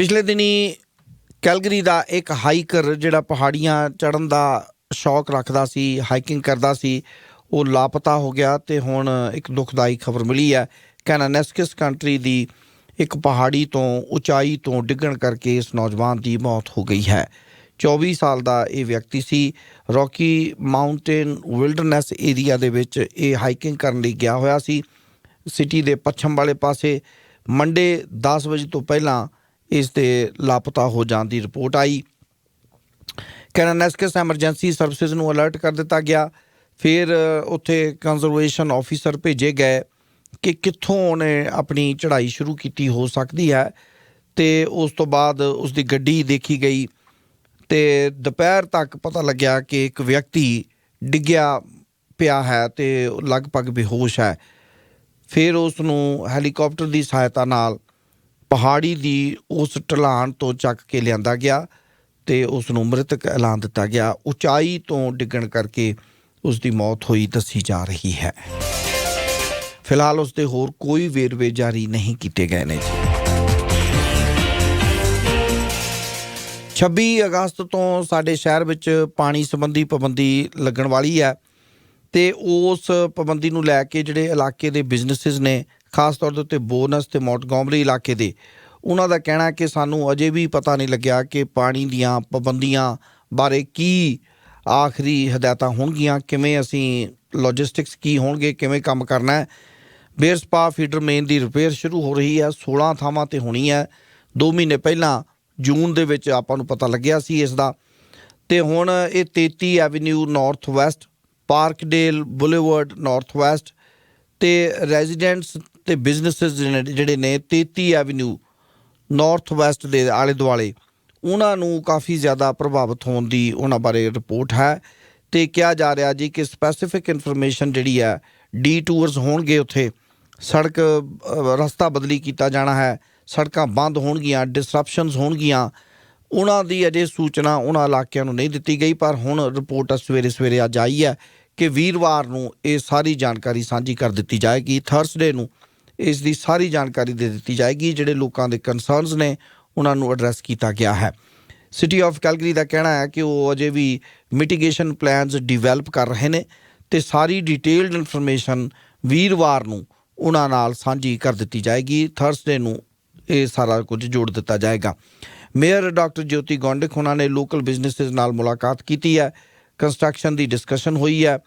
ਪਿਛਲੇ ਦਿਨੀ ਕੈਲਗਰੀ ਦਾ ਇੱਕ ਹਾਈਕਰ ਜਿਹੜਾ ਪਹਾੜੀਆਂ ਚੜਨ ਦਾ ਸ਼ੌਕ ਰੱਖਦਾ ਸੀ, ਹਾਈਕਿੰਗ ਕਰਦਾ ਸੀ, ਉਹ ਲਾਪਤਾ ਹੋ ਗਿਆ ਤੇ ਹੁਣ ਇੱਕ ਦੁਖਦਾਈ ਖਬਰ ਮਿਲੀ ਹੈ। ਕੈਨਾਨੈਸਕਿਸ ਕੰਟਰੀ ਦੀ ਇੱਕ ਪਹਾੜੀ ਤੋਂ ਉਚਾਈ ਤੋਂ ਡਿੱਗਣ ਕਰਕੇ ਇਸ ਨੌਜਵਾਨ ਦੀ ਮੌਤ ਹੋ ਗਈ ਹੈ। 24 ਸਾਲ ਦਾ ਇਹ ਵਿਅਕਤੀ ਸੀ। ਰੌਕੀ ਮਾਊਂਟੇਨ ਵਿਲਡਰਨੈਸ ਏਰੀਆ ਦੇ ਵਿੱਚ ਇਹ ਹਾਈਕਿੰਗ ਕਰਨ ਲਈ ਗਿਆ ਹੋਇਆ ਸੀ। ਸਿਟੀ ਦੇ ਪੱਛਮ ਵਾਲੇ ਪਾਸੇ, ਮੰਡੇ 10 ਵਜੇ ਤੋਂ ਪਹਿਲਾਂ ਇਸ ਦੇ ਲਾਪਤਾ ਹੋ ਜਾਣ ਦੀ ਰਿਪੋਰਟ ਆਈ। ਕੈਨਾਨੈਸਕਸ ਐਮਰਜੈਂਸੀ ਸਰਵਿਸਿਜ਼ ਨੂੰ ਅਲਰਟ ਕਰ ਦਿੱਤਾ ਗਿਆ। ਫਿਰ ਉੱਥੇ ਕੰਜ਼ਰਵੇਸ਼ਨ ਆਫੀਸਰ ਭੇਜੇ ਗਏ ਕਿ ਕਿੱਥੋਂ ਉਹਨੇ ਆਪਣੀ ਚੜ੍ਹਾਈ ਸ਼ੁਰੂ ਕੀਤੀ ਹੋ ਸਕਦੀ ਹੈ ਤੇ ਉਸ ਤੋਂ ਬਾਅਦ ਉਸ ਦੀ ਗੱਡੀ ਦੇਖੀ ਗਈ ਤੇ ਦੁਪਹਿਰ ਤੱਕ ਪਤਾ ਲੱਗਿਆ ਕਿ ਇੱਕ ਵਿਅਕਤੀ ਡਿੱਗਿਆ ਪਿਆ ਹੈ ਤੇ ਲਗਭਗ ਬੇਹੋਸ਼ ਹੈ। ਫਿਰ ਉਸ ਨੂੰ ਹੈਲੀਕਾਪਟਰ ਦੀ ਸਹਾਇਤਾ ਨਾਲ ਪਹਾੜੀ ਦੀ ਉਸ ਢਲਾਨ ਤੋਂ ਚੱਕ ਕੇ ਲਿਆਂਦਾ ਗਿਆ ਤੇ ਉਸ ਨੂੰ ਮ੍ਰਿਤਕ ਐਲਾਨ ਦਿੱਤਾ ਗਿਆ। ਉਚਾਈ ਤੋਂ ਡਿੱਗਣ ਕਰਕੇ ਉਸ ਦੀ ਮੌਤ ਹੋਈ, ਦੱਸੀ ਜਾ ਰਹੀ ਹੈ। ਫਿਲਹਾਲ ਉਸ ਦੇ ਹੋਰ ਕੋਈ ਵੇਰਵੇ ਜਾਰੀ ਨਹੀਂ ਕੀਤੇ ਗਏ ਨੇ ਜੀ। 26 ਅਗਸਤ ਤੋਂ ਸਾਡੇ ਸ਼ਹਿਰ ਵਿੱਚ ਪਾਣੀ ਸੰਬੰਧੀ ਪਾਬੰਦੀ ਲੱਗਣ ਵਾਲੀ ਹੈ ਤੇ ਉਸ ਪਾਬੰਦੀ ਨੂੰ ਲੈ ਕੇ ਜਿਹੜੇ ਇਲਾਕੇ ਦੇ ਬਿਜ਼ਨੈਸਸ ਨੇ ਖਾਸ ਤੌਰ ਦੇ ਉੱਤੇ ਬੋਨਸ ਤੇ ਮੌਂਟਗੋਮਰੀ ਇਲਾਕੇ ਦੇ। ਉਹਨਾਂ ਦਾ ਕਹਿਣਾ ਕਿ ਸਾਨੂੰ ਅਜੇ ਵੀ ਪਤਾ ਨਹੀਂ ਲੱਗਿਆ ਕਿ ਪਾਣੀ ਦੀਆਂ ਪਾਬੰਦੀਆਂ ਬਾਰੇ ਕੀ ਆਖਰੀ ਹਦਾਇਤਾਂ ਹੋਣਗੀਆਂ, ਕਿਵੇਂ ਅਸੀਂ ਲੌਜਿਸਟਿਕਸ ਕੀ ਹੋਣਗੇ, ਕਿਵੇਂ ਕੰਮ ਕਰਨਾ ਹੈ। ਬੇਅਰ ਫੀਡਰ ਮੇਨ ਦੀ ਰਿਪੇਅਰ ਸ਼ੁਰੂ ਹੋ ਰਹੀ ਹੈ 16 ਥਾਵਾਂ ਤੇ ਹੋਣੀ ਹੈ। 2 ਮਹੀਨੇ ਪਹਿਲਾਂ ਜੂਨ ਦੇ ਵਿੱਚ ਆਪਾਂ ਨੂੰ ਪਤਾ ਲੱਗਿਆ ਸੀ ਇਸ ਦਾ। ਤੇ ਹੁਣ ਇਹ 33 avenue north west, Parkdale boulevard north west ਤੇ ਰੈਜ਼ੀਡੈਂਟਸ ਤੇ ਬਿਜ਼ਨੈਸਸ ਜਿਹੜੇ ਨੇ 33 ਐਵਨਿਊ ਨਾਰਥ ਵੈਸਟ ਦੇ ਆਲੇ ਦੁਆਲੇ, ਉਹਨਾਂ ਨੂੰ ਕਾਫੀ ਜ਼ਿਆਦਾ ਪ੍ਰਭਾਵਿਤ ਹੋਣ ਦੀ ਉਹਨਾਂ ਬਾਰੇ ਰਿਪੋਰਟ ਹੈ ਤੇ ਕਿਹਾ ਜਾ ਰਿਹਾ ਜੀ ਕਿ ਸਪੈਸੀਫਿਕ ਇਨਫੋਰਮੇਸ਼ਨ ਜਿਹੜੀ ਹੈ ਡੀ ਟੂਰਸ ਹੋਣਗੇ ਉੱਥੇ। ਸੜਕ ਰਸਤਾ ਬਦਲੀ ਕੀਤਾ ਜਾਣਾ ਹੈ, ਸੜਕਾਂ ਬੰਦ ਹੋਣਗੀਆਂ ਡਿਸਰਪਸ਼ਨਸ ਹੋਣਗੀਆਂ। ਉਹਨਾਂ ਦੀ ਅਜੇ ਸੂਚਨਾ ਉਹਨਾਂ ਇਲਾਕਿਆਂ ਨੂੰ ਨਹੀਂ ਦਿੱਤੀ ਗਈ, ਪਰ ਹੁਣ ਰਿਪੋਰਟ ਸਵੇਰੇ ਸਵੇਰੇ ਅੱਜ ਆਈ ਹੈ ਕਿ ਵੀਰਵਾਰ ਨੂੰ ਇਹ ਸਾਰੀ ਜਾਣਕਾਰੀ ਸਾਂਝੀ ਕਰ ਦਿੱਤੀ ਜਾਏਗੀ। ਥਰਸਡੇ ਨੂੰ ਇਸ ਦੀ ਸਾਰੀ ਜਾਣਕਾਰੀ ਦੇ ਦਿੱਤੀ ਜਾਏਗੀ, ਜਿਹੜੇ ਲੋਕਾਂ ਦੇ ਕਨਸਰਨਸ ਨੇ, ਉਹਨਾਂ ਨੂੰ ਐਡਰੈਸ ਕੀਤਾ ਗਿਆ ਹੈ। ਸਿਟੀ ਆਫ ਕੈਲਗਰੀ ਦਾ ਕਹਿਣਾ ਹੈ ਕਿ ਉਹ ਅਜੇ ਵੀ ਮਿਟੀਗੇਸ਼ਨ ਪਲਾਨਸ ਡਿਵੈਲਪ ਕਰ ਰਹੇ ਨੇ ਤੇ ਸਾਰੀ ਡਿਟੇਲਡ ਇਨਫੋਰਮੇਸ਼ਨ ਵੀਰਵਾਰ ਨੂੰ ਉਹਨਾਂ ਨਾਲ ਸਾਂਝੀ ਕਰ ਦਿੱਤੀ ਜਾਏਗੀ। ਥਰਸਡੇ ਨੂੰ ਇਹ ਸਾਰਾ ਕੁਝ ਜੋੜ ਦਿੱਤਾ ਜਾਏਗਾ। ਮੇਅਰ ਡਾਕਟਰ ਜੋਤੀ ਗੌਂਡਕ ਉਹਨਾਂ ਨੇ ਲੋਕਲ ਬਿਜ਼ਨੈਸਸ ਨਾਲ ਮੁਲਾਕਾਤ ਕੀਤੀ ਹੈ। ਕੰਸਟਰਕਸ਼ਨ ਦੀ ਡਿਸਕਸ਼ਨ ਹੋਈ ਹੈ।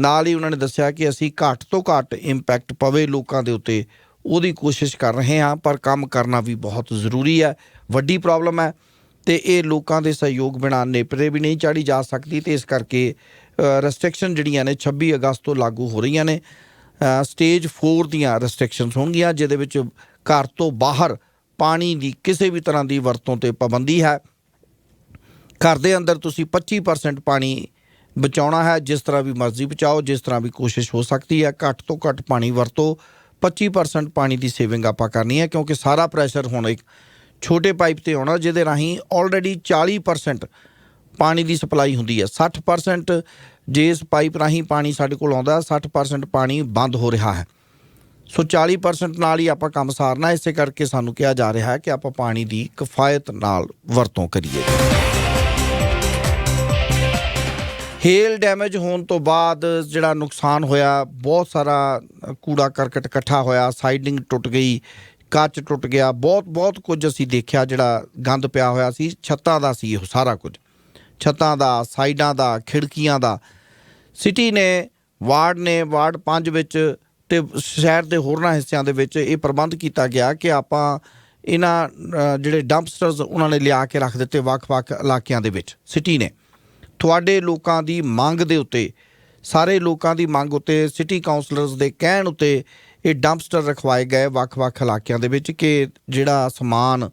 ਨਾਲ ਹੀ ਉਹਨਾਂ ਨੇ ਦੱਸਿਆ ਕਿ ਅਸੀਂ ਘੱਟ ਤੋਂ ਘੱਟ ਇੰਪੈਕਟ ਪਵੇ ਲੋਕਾਂ ਦੇ ਉੱਤੇ, ਉਹਦੀ ਕੋਸ਼ਿਸ਼ ਕਰ ਰਹੇ ਹਾਂ, ਪਰ ਕੰਮ ਕਰਨਾ ਵੀ ਬਹੁਤ ਜ਼ਰੂਰੀ ਹੈ। ਵੱਡੀ ਪ੍ਰੋਬਲਮ ਹੈ ਤੇ ਇਹ ਲੋਕਾਂ ਦੇ ਸਹਿਯੋਗ ਬਿਨਾਂ ਨੇਪਰੇ ਵੀ ਨਹੀਂ ਚਾੜੀ ਜਾ ਸਕਦੀ ਤੇ ਇਸ ਕਰਕੇ ਰੈਸਟ੍ਰਿਕਸ਼ਨ ਜਿਹੜੀਆਂ ਨੇ 26 ਅਗਸਤ ਤੋਂ ਲਾਗੂ ਹੋ ਰਹੀਆਂ ਨੇ। ਸਟੇਜ 4 ਦੀਆਂ ਰੈਸਟ੍ਰਿਕਸ਼ਨਸ ਹੋਣਗੀਆਂ, ਜਿਹਦੇ ਵਿੱਚ ਘਰ ਤੋਂ ਬਾਹਰ ਪਾਣੀ ਦੀ ਕਿਸੇ ਵੀ ਤਰ੍ਹਾਂ ਦੀ ਵਰਤੋਂ ਤੇ ਪਾਬੰਦੀ ਹੈ। ਘਰ ਦੇ ਅੰਦਰ ਤੁਸੀਂ 25% ਪਾਣੀ ਬਚਾਉਣਾ ਹੈ, ਜਿਸ ਤਰ੍ਹਾਂ ਵੀ ਮਰਜ਼ੀ ਬਚਾਓ, ਜਿਸ ਤਰ੍ਹਾਂ ਵੀ ਕੋਸ਼ਿਸ਼ ਹੋ ਸਕਦੀ ਹੈ, ਘੱਟ ਤੋਂ ਘੱਟ ਪਾਣੀ ਵਰਤੋ। 25% ਪਾਣੀ ਦੀ ਸੇਵਿੰਗ ਆਪਾਂ ਕਰਨੀ ਹੈ, ਕਿਉਂਕਿ ਸਾਰਾ ਪ੍ਰੈਸ਼ਰ ਹੁਣ ਇੱਕ ਛੋਟੇ ਪਾਈਪ ਤੇ ਆਉਣਾ, ਜਿਹਦੇ ਰਾਹੀਂ ਆਲਰੇਡੀ 40% ਪਾਣੀ ਦੀ ਸਪਲਾਈ ਹੁੰਦੀ ਹੈ। 60% ਜੇ ਇਸ ਪਾਈਪ ਰਾਹੀਂ ਪਾਣੀ ਸਾਡੇ ਕੋਲ ਆਉਂਦਾ 60% ਪਾਣੀ ਬੰਦ ਹੋ ਰਿਹਾ ਹੈ। ਸੋ 40% ਨਾਲ ਹੀ ਆਪਾਂ ਕੰਮ ਸਾਰਨਾ ਇਸੇ ਕਰਕੇ ਸਾਨੂੰ ਕਿਹਾ ਜਾ ਰਿਹਾ ਹੈ ਕਿ ਆਪਾਂ ਪਾਣੀ ਦੀ ਕਿਫਾਇਤ ਨਾਲ ਵਰਤੋਂ ਕਰੀਏ। ਹੇਲ ਡੈਮੇਜ ਹੋਣ ਤੋਂ ਬਾਅਦ ਜਿਹੜਾ ਨੁਕਸਾਨ ਹੋਇਆ, ਬਹੁਤ ਸਾਰਾ ਕੂੜਾ ਕਰਕਟ ਇਕੱਠਾ ਹੋਇਆ, ਸਾਈਡਿੰਗ ਟੁੱਟ ਗਈ, ਕੱਚ ਟੁੱਟ ਗਿਆ, ਬਹੁਤ ਬਹੁਤ ਕੁਝ ਅਸੀਂ ਦੇਖਿਆ ਜਿਹੜਾ ਗੰਦ ਪਿਆ ਹੋਇਆ ਸੀ, ਛੱਤਾਂ ਦਾ ਸੀ ਉਹ ਸਾਰਾ ਕੁਝ। ਛੱਤਾਂ ਦਾ, ਸਾਈਡਾਂ ਦਾ, ਖਿੜਕੀਆਂ ਦਾ। ਸਿਟੀ ਨੇ, ਵਾਰਡ ਨੇ, ਵਾਰਡ 5 ਵਿੱਚ ਤੇ ਸ਼ਹਿਰ ਦੇ ਹੋਰਨਾਂ ਹਿੱਸਿਆਂ ਦੇ ਵਿੱਚ ਇਹ ਪ੍ਰਬੰਧ ਕੀਤਾ ਗਿਆ ਕਿ ਆਪਾਂ ਇਹਨਾਂ ਜਿਹੜੇ ਡੰਪਸਟਰਸ ਉਹਨਾਂ ਨੇ ਲਿਆ ਕੇ ਰੱਖ ਦਿੱਤੇ ਵੱਖ-ਵੱਖ ਇਲਾਕਿਆਂ ਦੇ ਵਿੱਚ, ਸਿਟੀ ਨੇ। ਤੁਹਾਡੇ ਲੋਕਾਂ ਦੀ ਮੰਗ ਦੇ ਉੱਤੇ, ਸਾਰੇ ਲੋਕਾਂ ਦੀ ਮੰਗ ਉੱਤੇ ਸਿਟੀ ਕਾਉਂਸਲਰਸ ਦੇ ਕਹਿਣ ਉੱਤੇ ਇਹ ਡੰਪਸਟਰ ਰਖਵਾਏ ਗਏ ਵੱਖ-ਵੱਖ ਇਲਾਕਿਆਂ ਦੇ ਵਿੱਚ ਕਿ ਜਿਹੜਾ ਸਮਾਨ